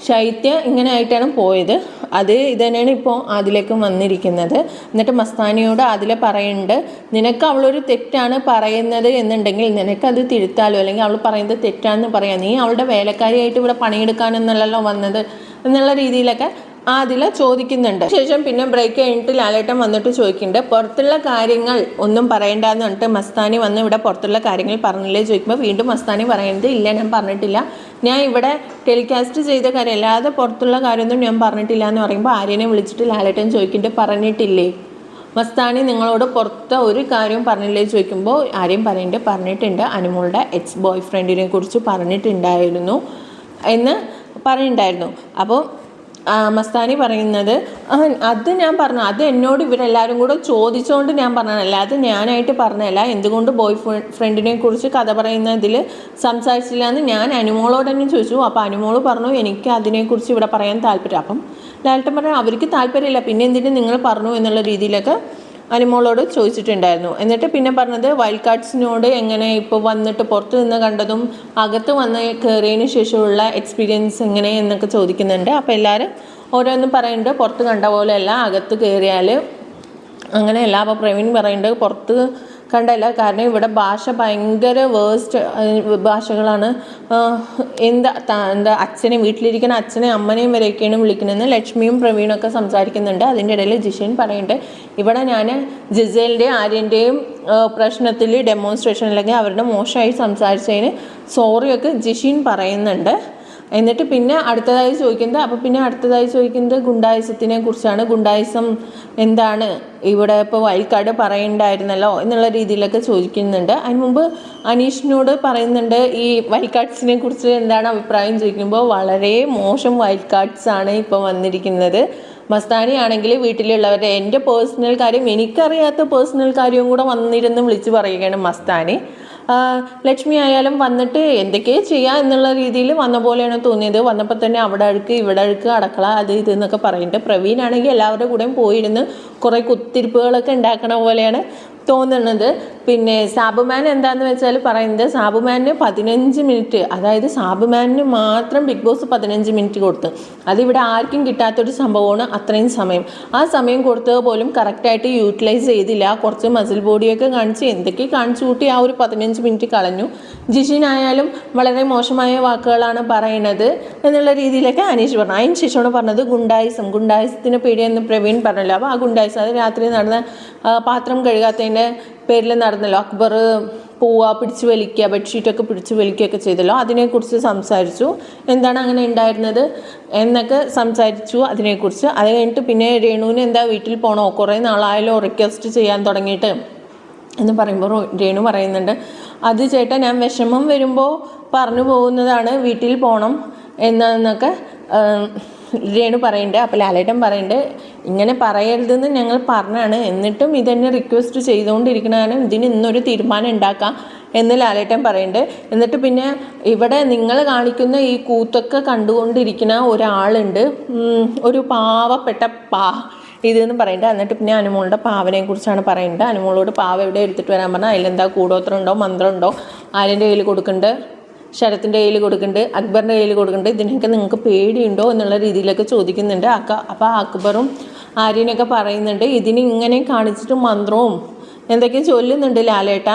ശൈത്യ ഇങ്ങനെ ആയിട്ടാണ് പോയത്. അത് ഇത് തന്നെയാണ് ഇപ്പോൾ അതിലേക്കും വന്നിരിക്കുന്നത്. എന്നിട്ട് മസ്താനിയോട് അതിലെ പറയുന്നുണ്ട് നിനക്ക് അവളൊരു തെറ്റാണ് പറയുന്നത് എന്നുണ്ടെങ്കിൽ നിനക്കത് തിരുത്താലോ? അല്ലെങ്കിൽ അവൾ പറയുന്നത് തെറ്റാണെന്ന് പറയാം. നീ അവളുടെ വേലക്കാരിയായിട്ട് ഇവിടെ പണിയെടുക്കാനെന്നല്ലല്ലോ വന്നത്? എന്നുള്ള രീതിയിലൊക്കെ ആദില ചോദിക്കുന്നുണ്ട്. ശേഷം പിന്നെ ബ്രേക്ക് കഴിഞ്ഞിട്ട് ലാലേട്ടൻ വന്നിട്ട് ചോദിക്കുന്നുണ്ട്. പുറത്തുള്ള കാര്യങ്ങൾ ഒന്നും പറയണ്ടെന്ന് പറഞ്ഞിട്ട് മസ്താനി വന്ന് ഇവിടെ പുറത്തുള്ള കാര്യങ്ങൾ പറഞ്ഞില്ലേ? ചോദിക്കുമ്പോൾ വീണ്ടും മസ്താനി പറയുന്നത് ഇല്ല ഞാൻ പറഞ്ഞിട്ടില്ല. ഞാൻ ഇവിടെ ടെലികാസ്റ്റ് ചെയ്ത കാര്യം അല്ലാതെ പുറത്തുള്ള കാര്യമൊന്നും ഞാൻ പറഞ്ഞിട്ടില്ല എന്ന് പറയുമ്പോൾ ആര്യനെ വിളിച്ചിട്ട് ലാലേട്ടൻ ചോദിക്കുന്നുണ്ട് പറഞ്ഞിട്ടില്ലേ? മസ്താനി നിങ്ങളോട് പുറത്ത് ഒരു കാര്യം പറഞ്ഞില്ലേ? ചോദിക്കുമ്പോൾ ആരെയും പറയുന്നുണ്ട് പറഞ്ഞിട്ടുണ്ട്. അനുമോളുടെ എക്സ് ബോയ് ഫ്രണ്ടിനെ കുറിച്ച് പറഞ്ഞിട്ടുണ്ടായിരുന്നു എന്ന് പറയുന്നുണ്ടായിരുന്നു അപ്പോൾ മസ്താനി പറയുന്നത് "ആ, അത് ഞാൻ പറഞ്ഞു അത് എന്നോട് ഇവരെല്ലാവരും കൂടെ ചോദിച്ചുകൊണ്ട് ഞാൻ പറഞ്ഞതല്ല അത് ഞാനായിട്ട് പറഞ്ഞതല്ല. എന്തുകൊണ്ട് ബോയ് ഫ്രണ്ടിനെ കുറിച്ച് കഥ പറയുന്നതിൽ സംസാരിച്ചില്ല എന്ന് ഞാൻ അനുമോളോട് തന്നെ ചോദിച്ചു. അപ്പോൾ അനുമോൾ പറഞ്ഞു എനിക്ക് അതിനെക്കുറിച്ച് ഇവിടെ പറയാൻ താല്പര്യം. അപ്പം ലാൽട്ടൻ പറഞ്ഞു അവർക്ക് താല്പര്യമില്ല. പിന്നെ എന്തിനു നിങ്ങൾ പറഞ്ഞു? എന്നുള്ള രീതിയിലൊക്കെ അനുമോളോട് ചോദിച്ചിട്ടുണ്ടായിരുന്നു. എന്നിട്ട് പിന്നെ പറഞ്ഞത് വൈൽഡ് കാർഡ്സിനോട് എങ്ങനെ ഇപ്പോൾ വന്നിട്ട് പുറത്ത് നിന്ന് കണ്ടതും അകത്ത് വന്ന് കയറിയതിന് ശേഷമുള്ള എക്സ്പീരിയൻസ് എങ്ങനെ എന്നൊക്കെ ചോദിക്കുന്നുണ്ട്. അപ്പോൾ എല്ലാവരും ഓരോന്നും പറയുന്നുണ്ട്. പുറത്ത് കണ്ട പോലെയല്ല അകത്ത് കയറിയാൽ അങ്ങനെയല്ല അപ്പോൾ പ്രവീൺ പറയുന്നുണ്ട് പുറത്ത് കണ്ടല്ല കാരണം ഇവിടെ ഭാഷ ഭയങ്കര വേസ്റ്റ് ഭാഷകളാണ്. എന്താ എന്താ അച്ഛനെ വീട്ടിലിരിക്കുന്ന അച്ഛനെയും അമ്മനെയും വരെയൊക്കെയാണ് വിളിക്കുന്നതെന്ന് ലക്ഷ്മിയും ഒക്കെ സംസാരിക്കുന്നുണ്ട്. അതിന്റെ ഇടയിൽ ജിഷേൻ പറയുന്നുണ്ട് ഇവിടെ ഞാൻ ജിസേലിന്റെയും ആര്യന്റെയും പ്രശ്നത്തിൽ ഡെമോൺസ്ട്രേഷൻ അല്ലെങ്കിൽ അവരുടെ മോശമായി സംസാരിച്ചതിന് സോറിയൊക്കെ ജിഷീൻ പറയുന്നുണ്ട്. എന്നിട്ട് പിന്നെ അടുത്തതായി ചോദിക്കുന്നത് അപ്പോൾ പിന്നെ അടുത്തതായി ചോദിക്കുന്നത് ഗുണ്ടായുസത്തിനെ കുറിച്ചാണ്. ഗുണ്ടായുസം എന്താണ്? ഇവിടെ ഇപ്പോൾ വഴിക്കാട് പറയണ്ടായിരുന്നല്ലോ എന്നുള്ള രീതിയിലൊക്കെ ചോദിക്കുന്നുണ്ട്. അതിന് മുമ്പ് അനീഷിനോട് പറയുന്നുണ്ട് ഈ വൈൽഡ് കുറിച്ച് എന്താണ് അഭിപ്രായം ചോദിക്കുമ്പോൾ വളരെ മോശം വൈൽഡ് കാർഡ്സ് ആണ് ഇപ്പോൾ വന്നിരിക്കുന്നത്. മസ്താനി ആണെങ്കിൽ വീട്ടിലുള്ളവരുടെ എന്റെ പേഴ്സണൽ കാര്യം എനിക്കറിയാത്ത പേഴ്സണൽ കാര്യവും കൂടെ വന്നിരുന്ന് വിളിച്ച് പറയുകയാണ് മസ്താനി. ലക്ഷ്മി ആയാലും വന്നിട്ട് എന്തൊക്കെയോ ചെയ്യാം എന്നുള്ള രീതിയിൽ വന്ന പോലെയാണ് തോന്നിയത്. വന്നപ്പോൾ തന്നെ അവിടെ അഴുക്ക് ഇവിടെ അഴുക്ക് അടക്കള അത് ഇത് എന്നൊക്കെ പറയുന്നുണ്ട് പ്രവീൺ ആണെങ്കിൽ എല്ലാവരുടെ കൂടെയും പോയിരുന്ന് കുറേ കുത്തിരിപ്പുകളൊക്കെ ഉണ്ടാക്കണ പോലെയാണ്. തോന്നുന്നത്. പിന്നെ സാബുമാൻ എന്താന്ന് വെച്ചാൽ പറയുന്നത് സാബുമാനിന് പതിനഞ്ച് മിനിറ്റ് അതായത് സാബുമാനിന് മാത്രം ബിഗ് ബോസ് പതിനഞ്ച് മിനിറ്റ് കൊടുത്തു. അതിവിടെ ആർക്കും കിട്ടാത്തൊരു സംഭവമാണ് അത്രയും സമയം. ആ സമയം കൊടുത്തത് പോലും കറക്റ്റായിട്ട് യൂട്ടിലൈസ് ചെയ്തില്ല. കുറച്ച് മസിൽ ബോഡിയൊക്കെ കാണിച്ച് എന്തൊക്കെ കാണിച്ചു കൂട്ടി ആ ഒരു പതിനഞ്ച് മിനിറ്റ് കളഞ്ഞു. ജിഷിനായാലും വളരെ മോശമായ വാക്കുകളാണ് പറയുന്നത് എന്നുള്ള രീതിയിലൊക്കെ അനീഷ് പറഞ്ഞു. അതിന് ശേഷമാണ് പറഞ്ഞത് ഗുണ്ടായിസം. ഗുണ്ടായിസത്തിന് പേടിയെന്ന് പ്രവീൺ പറഞ്ഞല്ലോ. അപ്പോൾ ആ ഗുണ്ടായിസം അത് രാത്രി നടന്ന പാത്രം കഴുകാത്തതിന്റെ പേരിൽ നടന്നല്ലോ. അക്ബർ പോവുക പിടിച്ചു വലിക്കുക ബെഡ്ഷീറ്റൊക്കെ പിടിച്ചു വലിക്കുകയൊക്കെ ചെയ്തല്ലോ. അതിനെക്കുറിച്ച് സംസാരിച്ചു. എന്താണ് അങ്ങനെ ഉണ്ടായിരുന്നത് എന്നൊക്കെ സംസാരിച്ചു അതിനെക്കുറിച്ച്. അത് കഴിഞ്ഞിട്ട് പിന്നെ രേണുവിന് എന്താ വീട്ടിൽ പോകണോ കുറേ നാളായാലോ റിക്വസ്റ്റ് ചെയ്യാൻ തുടങ്ങിയിട്ട് എന്ന് പറയുമ്പോൾ രേണു പറയുന്നുണ്ട്. അത് ചേട്ടാ ഞാൻ വിഷമം വരുമ്പോൾ പറഞ്ഞു പോകുന്നതാണ് വീട്ടിൽ പോകണം എന്നൊക്കെ രേണു പറയുന്നുണ്ട് അപ്പോൾ ലാലേട്ടൻ പറയുന്നുണ്ട് ഇങ്ങനെ പറയരുതെന്ന് ഞങ്ങൾ പറഞ്ഞാണ്. എന്നിട്ടും ഇതെന്നെ റിക്വസ്റ്റ് ചെയ്തുകൊണ്ടിരിക്കണതാണ്. ഇതിന് ഇന്നൊരു തീരുമാനം ഉണ്ടാക്കാം. എന്ന് ലാലേട്ടൻ പറയുന്നുണ്ട് എന്നിട്ട് പിന്നെ ഇവിടെ നിങ്ങൾ കാണിക്കുന്ന ഈ കൂത്തൊക്കെ കണ്ടുകൊണ്ടിരിക്കുന്ന ഒരാളുണ്ട്. ഒരു പാവപ്പെട്ട പാ ഇതെന്ന് പറയുന്നുണ്ട് എന്നിട്ട് പിന്നെ അനുമോളുടെ പാവനെ കുറിച്ചാണ് പറയുന്നത്. അനുമോളോട് പാവ എവിടെ എടുത്തിട്ട് വരാൻ പറഞ്ഞാൽ അതിലെന്താ കൂടോത്രം ഉണ്ടോ? മന്ത്രം ഉണ്ടോ? ആരെന്റെ കയ്യിൽ കൊടുക്കുന്നുണ്ട്? ശരത്തിന്റെ കയ്യിൽ കൊടുക്കുന്നുണ്ട് അക്ബറിന്റെ കയ്യിൽ കൊടുക്കുന്നുണ്ട് ഇതിനൊക്കെ നിങ്ങൾക്ക് പേടിയുണ്ടോ എന്നുള്ള രീതിയിലൊക്കെ ചോദിക്കുന്നുണ്ട് അക്ക. അപ്പോൾ അക്ബറും ആര്യനൊക്കെ പറയുന്നുണ്ട് ഇതിന് ഇങ്ങനെ കാണിച്ചിട്ട് മന്ത്രവും എന്തൊക്കെയോ ചൊല്ലുന്നുണ്ട് ലാലേട്ട.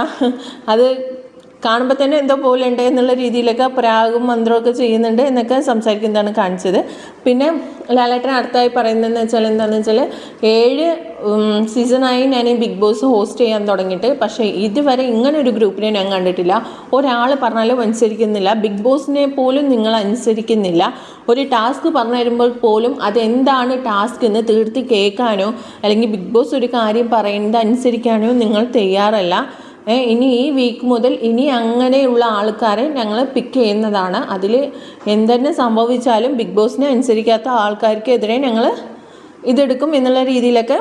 അത് കാണുമ്പോൾ തന്നെ എന്തോ പോലെ ഉണ്ട് എന്നുള്ള രീതിയിലൊക്കെ പ്രാഗും മന്ത്രമൊക്കെ ചെയ്യുന്നുണ്ട് എന്നൊക്കെ സംസാരിക്കുന്നതാണ് കാണിച്ചത്. പിന്നെ ലാലേട്ടൻ അടുത്തായി പറയുന്നതെന്ന് വെച്ചാൽ എന്താണെന്ന് വെച്ചാൽ ഏഴ് സീസണായി ഞാൻ ഈ ബിഗ് ബോസ് ഹോസ്റ്റ് ചെയ്യാൻ തുടങ്ങിയിട്ട് പക്ഷേ ഇതുവരെ ഇങ്ങനെ ഒരു ഗ്രൂപ്പിനെ ഞാൻ കണ്ടിട്ടില്ല. ഒരാൾ പറഞ്ഞാലും അനുസരിക്കുന്നില്ല. ബിഗ് ബോസിനെ പോലും നിങ്ങൾ അനുസരിക്കുന്നില്ല. ഒരു ടാസ്ക് പറഞ്ഞു തരുമ്പോൾ പോലും അതെന്താണ് ടാസ്ക് എന്ന് തീർത്തി കേൾക്കാനോ അല്ലെങ്കിൽ ബിഗ് ബോസ് ഒരു കാര്യം പറയുന്നത് അനുസരിക്കാനോ നിങ്ങൾ തയ്യാറല്ല. ഇനി ഈ വീക്ക് മുതൽ ഇനി അങ്ങനെയുള്ള ആൾക്കാരെ ഞങ്ങൾ പിക്ക് ചെയ്യുന്നതാണ്. അതിൽ എന്തെന്നെ സംഭവിച്ചാലും ബിഗ് ബോസിനെ അനുസരിക്കാത്ത ആൾക്കാർക്കെതിരെ ഞങ്ങൾ ഇതെടുക്കും എന്നുള്ള രീതിയിലൊക്കെ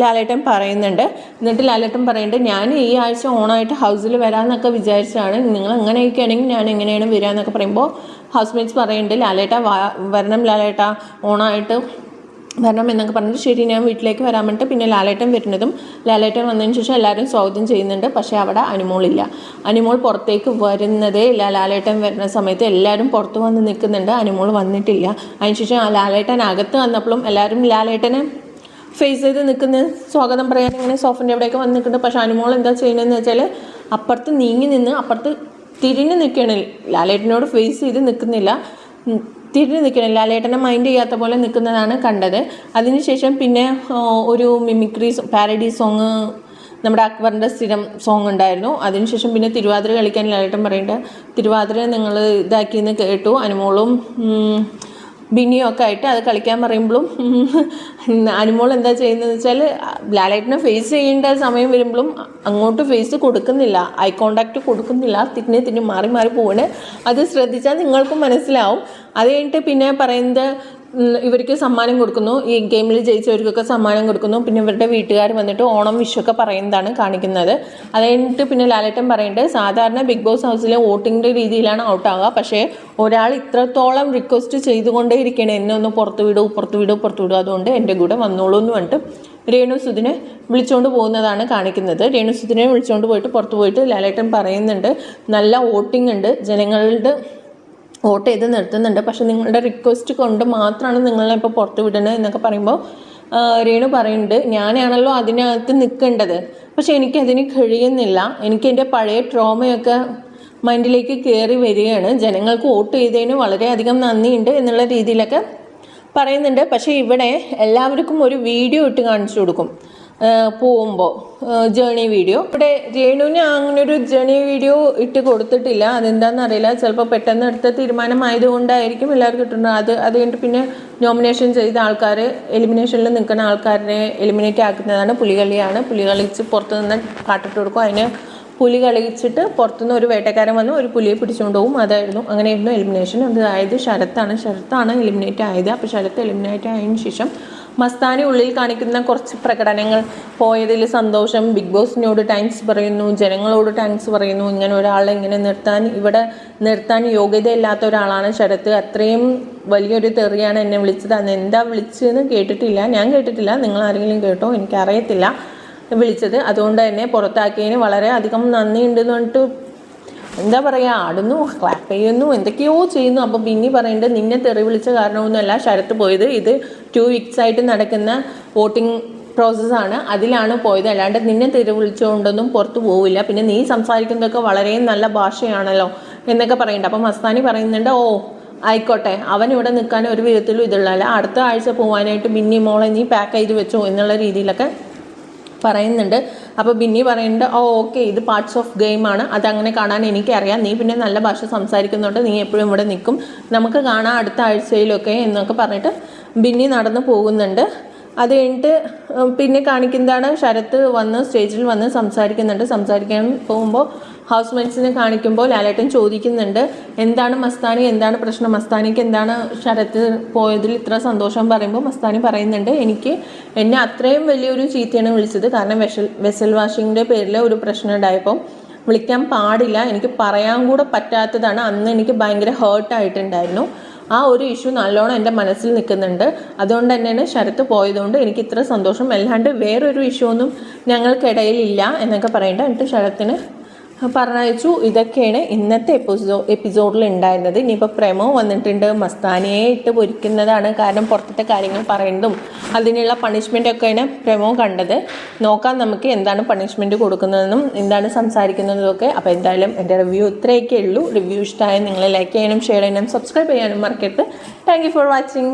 ലാലേട്ടൻ പറയുന്നുണ്ട്. എന്നിട്ട് ലാലേട്ടൻ പറയുന്നുണ്ട് ഞാൻ ഈ ആഴ്ച ഓണായിട്ട് ഹൗസിൽ വരാമെന്നൊക്കെ വിചാരിച്ചാണ്. നിങ്ങൾ അങ്ങനെയൊക്കെ ആണെങ്കിൽ ഞാൻ എങ്ങനെയാണ് വരിക എന്നൊക്കെ പറയുമ്പോൾ ഹൗസ് മേറ്റ്സ് പറയുന്നുണ്ട് ലാലേട്ട വരണം ലാലേട്ട ഓണായിട്ട് വരണം എന്നൊക്കെ പറഞ്ഞിട്ട് ശരി ഞാൻ വീട്ടിലേക്ക് വരാൻ വേണ്ടിയിട്ട് പിന്നെ ലാലേട്ടൻ വരുന്നതും ലാലേട്ടൻ വന്നതിന് ശേഷം എല്ലാവരും സ്വാഗതം ചെയ്യുന്നുണ്ട്. പക്ഷേ അവിടെ അനുമോളില്ല അനുമോൾ പുറത്തേക്ക് വരുന്നതേ ഇല്ല. ലാലേട്ടൻ വരുന്ന സമയത്ത് എല്ലാവരും പുറത്ത് വന്ന് നിൽക്കുന്നുണ്ട്. അനുമോൾ വന്നിട്ടില്ല. അതിനുശേഷം ആ ലാലേട്ടൻ അകത്ത് വന്നപ്പോഴും എല്ലാവരും ലാലേട്ടനെ ഫേസ് ചെയ്ത് നിൽക്കുന്ന. സ്വാഗതം പറയാൻ ഇങ്ങനെ സോഫിന്റെ അവിടെയൊക്കെ വന്ന് നിൽക്കുന്നുണ്ട്. പക്ഷേ അനുമോൾ എന്താ ചെയ്യുന്നതെന്ന് വെച്ചാൽ അപ്പുറത്ത് നീങ്ങി നിന്ന് അപ്പുറത്ത് തിരിഞ്ഞ് നിൽക്കുകയാണ്. ലാലേട്ടനോട് ഫേസ് ചെയ്ത് നിൽക്കുന്നില്ല. തിരിഞ്ഞ് നിൽക്കണം ലാലേട്ടനെ മൈൻഡ് ചെയ്യാത്ത പോലെ നിൽക്കുന്നതാണ് കണ്ടത്. അതിനുശേഷം പിന്നെ ഒരു മിമിക്രി പാരഡി സോങ് നമ്മുടെ അക്ബറിന്റെ സ്ഥിരം സോങ് ഉണ്ടായിരുന്നു. അതിനുശേഷം പിന്നെ തിരുവാതിര കളിക്കാൻ ലാലേട്ടൻ പറയുന്നുണ്ട് തിരുവാതിര നിങ്ങൾ ഇതാക്കിയെന്ന് കേട്ടു. അനുമോളും ഒക്കെ ആയിട്ട് അത് കളിക്കാൻ പറയുമ്പോഴും അനുമോൾ എന്താ ചെയ്യുന്നതെന്ന് വെച്ചാൽ ലാലേട്ടനെ ഫേസ് ചെയ്യേണ്ട സമയം വരുമ്പോഴും അങ്ങോട്ട് ഫേസ് കൊടുക്കുന്നില്ല. ഐ കോണ്ടാക്ട് കൊടുക്കുന്നില്ല. തിന്നെ തിന്നെ മാറി മാറി പോവാണ്. അത് ശ്രദ്ധിച്ചാൽ നിങ്ങൾക്കും മനസ്സിലാവും. അത് കഴിഞ്ഞിട്ട് പിന്നെ പറയുന്നത് ഇവർക്ക് സമ്മാനം കൊടുക്കുന്നു. ഈ ഗെയിമിൽ ജയിച്ചവർക്കൊക്കെ സമ്മാനം കൊടുക്കുന്നു. പിന്നെ ഇവരുടെ വീട്ടുകാർ വന്നിട്ട് ഓണം വിഷുവൊക്കെ പറയുന്നതാണ് കാണിക്കുന്നത്. അത് കഴിഞ്ഞിട്ട് പിന്നെ ലാലേട്ടൻ പറയുന്നുണ്ട് സാധാരണ ബിഗ് ബോസ് ഹൗസിലെ വോട്ടിങ്ങിന്റെ രീതിയിലാണ് ഔട്ടാവുക പക്ഷേ ഒരാൾ ഇത്രത്തോളം റിക്വസ്റ്റ് ചെയ്തുകൊണ്ടേ ഇരിക്കണം. എന്നെ ഒന്ന് പുറത്ത് വിടൂ പുറത്ത് വിടൂ പുറത്ത് വിടൂ. അതുകൊണ്ട് എന്റെ കൂടെ വന്നോളൂ എന്ന് പറഞ്ഞിട്ട് രേണു സുദിനെ വിളിച്ചുകൊണ്ട് പോകുന്നതാണ് കാണിക്കുന്നത്. രേണു സുദിനെ വിളിച്ചുകൊണ്ട് പോയിട്ട് പുറത്ത് പോയിട്ട് ലാലേട്ടൻ പറയുന്നുണ്ട് നല്ല വോട്ടിംഗ് ഉണ്ട്. ജനങ്ങളുടെ വോട്ട് ചെയ്ത് നിർത്തുന്നുണ്ട്. പക്ഷെ നിങ്ങളുടെ റിക്വസ്റ്റ് കൊണ്ട് മാത്രമാണ് നിങ്ങളെ ഇപ്പോൾ പുറത്ത് വിടുന്നത് എന്നൊക്കെ പറയുമ്പോൾ രേണു പറയുന്നുണ്ട് ഞാനാണല്ലോ അതിനകത്ത് നിൽക്കേണ്ടത്. പക്ഷെ എനിക്കതിന് കഴിയുന്നില്ല. എനിക്ക് എന്റെ പഴയ ട്രോമയൊക്കെ മൈൻഡിലേക്ക് കയറി വരികയാണ്. ജനങ്ങൾക്ക് വോട്ട് ചെയ്തതിന് വളരെയധികം നന്ദിയുണ്ട് എന്നുള്ള രീതിയിലൊക്കെ പറയുന്നുണ്ട്. പക്ഷേ ഇവിടെ എല്ലാവർക്കും ഒരു വീഡിയോ ഇട്ട് കാണിച്ചു കൊടുക്കും. പോകുമ്പോൾ ജേണി വീഡിയോ ഇവിടെ രേണുവിന് അങ്ങനെ ഒരു ജേണി വീഡിയോ ഇട്ട് കൊടുത്തിട്ടില്ല. അതെന്താണെന്ന് അറിയില്ല ചിലപ്പോൾ പെട്ടെന്ന് എടുത്ത തീരുമാനമായതുകൊണ്ടായിരിക്കും എല്ലാവർക്കും കിട്ടുന്നത്. അത് അത് കഴിഞ്ഞിട്ട് പിന്നെ നോമിനേഷൻ ചെയ്ത ആൾക്കാർ എലിമിനേഷനിൽ നിൽക്കുന്ന ആൾക്കാരെ എലിമിനേറ്റ് ആക്കുന്നതാണ് പുലികളിയാണ്. പുലി കളിച്ച് പുറത്ത് നിന്ന് കാട്ടിട്ട് കൊടുക്കും. അതിന് പുലി കളിച്ചിട്ട് പുറത്തുനിന്ന് ഒരു വേട്ടക്കാരൻ വന്ന് ഒരു പുലിയെ പിടിച്ചുകൊണ്ട് പോകും അതായിരുന്നു അങ്ങനെയായിരുന്നു എലിമിനേഷൻ അതായത് ശരത്താണ്. ശരത്താണ് എലിമിനേറ്റ് ആയത്. അപ്പോൾ ശരത്ത് എലിമിനേറ്റ് ആയതിനു ശേഷം മസ്താനി ഉള്ളിൽ കാണിക്കുന്ന കുറച്ച് പ്രകടനങ്ങൾ. പോയതിൽ സന്തോഷം. ബിഗ് ബോസിനോട് താങ്ക്സ് പറയുന്നു. ജനങ്ങളോട് താങ്ക്സ് പറയുന്നു. ഇങ്ങനെ ഒരാളെ ഇങ്ങനെ നിർത്താൻ ഇവിടെ നിർത്താൻ യോഗ്യതയില്ലാത്ത ഒരാളാണ് ശരത്ത് അത്രയും വലിയൊരു തെറിയാണ് എന്നെ വിളിച്ചത്. അന്ന് എന്താ വിളിച്ചതെന്ന് കേട്ടിട്ടില്ല. ഞാൻ കേട്ടിട്ടില്ല. നിങ്ങൾ ആരെങ്കിലും കേട്ടോ? എനിക്കറിയത്തില്ല വിളിച്ചത്. അതുകൊണ്ട് തന്നെ പുറത്താക്കിയതിന് വളരെ അധികം നന്ദിയുണ്ടെന്ന് പറഞ്ഞിട്ട് എന്താ പറയുക ആടുന്നു ക്ലാപ്പ് ചെയ്യുന്നു എന്തൊക്കെയോ ചെയ്യുന്നു. അപ്പോൾ ബിന്നി പറയേണ്ടത് നിന്നെ തെറി വിളിച്ച കാരണമൊന്നുമല്ല ശരത്ത് പോയത്. ഇത് ടു വീക്സ് ആയിട്ട് നടക്കുന്ന വോട്ടിംഗ് പ്രോസസ്സാണ് അതിലാണ് പോയത്. അല്ലാണ്ട് നിന്നെ തെറി വിളിച്ചുകൊണ്ടൊന്നും പുറത്തു പോവില്ല. പിന്നെ നീ സംസാരിക്കുന്നതൊക്കെ വളരെ നല്ല ഭാഷയാണല്ലോ എന്നൊക്കെ പറയുന്നുണ്ട് അപ്പം മസ്താനി പറയുന്നുണ്ട് ഓ ആയിക്കോട്ടെ. അവൻ ഇവിടെ നിൽക്കാൻ ഒരു വിധത്തിലും ഇതുള്ളതല്ല. അടുത്ത ആഴ്ച പോകാനായിട്ട് മിന്നി മോളെ നീ പാക്ക് ചെയ്ത് വെച്ചോ എന്നുള്ള രീതിയിലൊക്കെ പറയുന്നുണ്ട്. അപ്പോൾ ബിന്നി പറയുന്നുണ്ട് ഓ ഓക്കെ ഇത് പാർട്സ് ഓഫ് ഗെയിമാണ് അതങ്ങനെ കാണാൻ എനിക്കറിയാം. നീ പിന്നെ നല്ല ഭാഷ സംസാരിക്കുന്നുണ്ട് നീ എപ്പോഴും ഇവിടെ നിൽക്കും. നമുക്ക് കാണാം അടുത്ത ആഴ്ചയിലൊക്കെ എന്നൊക്കെ പറഞ്ഞിട്ട് ബിന്നി നടന്നു പോകുന്നുണ്ട്. അത് കഴിഞ്ഞിട്ട് പിന്നെ കാണിക്കുന്നതാണ് ശരത്ത് വന്ന് സ്റ്റേജിൽ വന്ന് സംസാരിക്കുന്നുണ്ട്. സംസാരിക്കാൻ പോകുമ്പോൾ ഹൗസ് മേറ്റ്സിനെ കാണിക്കുമ്പോൾ ലാലേട്ടൻ ചോദിക്കുന്നുണ്ട് എന്താണ് മസ്താനി? എന്താണ് പ്രശ്നം? മസ്താനിക്ക് എന്താണ് ശരത്ത് പോയതിൽ ഇത്ര സന്തോഷം? പറയുമ്പോൾ മസ്താനി പറയുന്നുണ്ട് എനിക്ക് എന്നെ അത്രയും വലിയൊരു ചീത്തയാണ് വിളിച്ചത്. കാരണം വെഷൽ വെസൽ വാഷിങ്ങിന്റെ പേരിൽ ഒരു പ്രശ്നം ഉണ്ടായപ്പോൾ വിളിക്കാൻ പാടില്ല. എനിക്ക് പറയാൻ കൂടെ പറ്റാത്തതാണ്. അന്ന് എനിക്ക് ഭയങ്കര ഹേർട്ടായിട്ടുണ്ടായിരുന്നു ആ ഒരു ഇഷ്യൂ നല്ലോണം എന്റെ മനസ്സിൽ നിൽക്കുന്നുണ്ട്. അതുകൊണ്ട് തന്നെയാണ് ശരത്ത് പോയതുകൊണ്ട് എനിക്ക് ഇത്ര സന്തോഷം. അല്ലാണ്ട് വേറൊരു ഇഷ്യൂ ഒന്നും ഞങ്ങൾക്കിടയിലില്ല എന്നൊക്കെ പറയേണ്ട എന്നിട്ട് ശരത്തിന് പറഞ്ഞയച്ചു. ഇതൊക്കെയാണ് ഇന്നത്തെ എപ്പിസോ എപ്പിസോഡിൽ ഉണ്ടായിരുന്നത്. ഇനിയിപ്പോൾ പ്രേമോ വന്നിട്ടുണ്ട്. മസ്താനിയെ ഇട്ട് പൊരിക്കുന്നതാണ് കാരണം പുറത്തത്തെ കാര്യങ്ങൾ പറയുന്നതും അതിനുള്ള പണിഷ്മെന്റ് ഒക്കെയാണ് പ്രമോ കണ്ടത്. നോക്കാം നമുക്ക് എന്താണ് പണിഷ്മെന്റ് കൊടുക്കുന്നതെന്നും എന്താണ് സംസാരിക്കുന്നതും ഒക്കെ. അപ്പോൾ എന്തായാലും എന്റെ റിവ്യൂ ഇത്രയൊക്കെ ഉള്ളൂ. റിവ്യൂ ഇഷ്ടമായ നിങ്ങൾ ലൈക്ക് ചെയ്യാനും ഷെയർ ചെയ്യാനും സബ്സ്ക്രൈബ് ചെയ്യാനും മറക്കരുത്. Thank for watching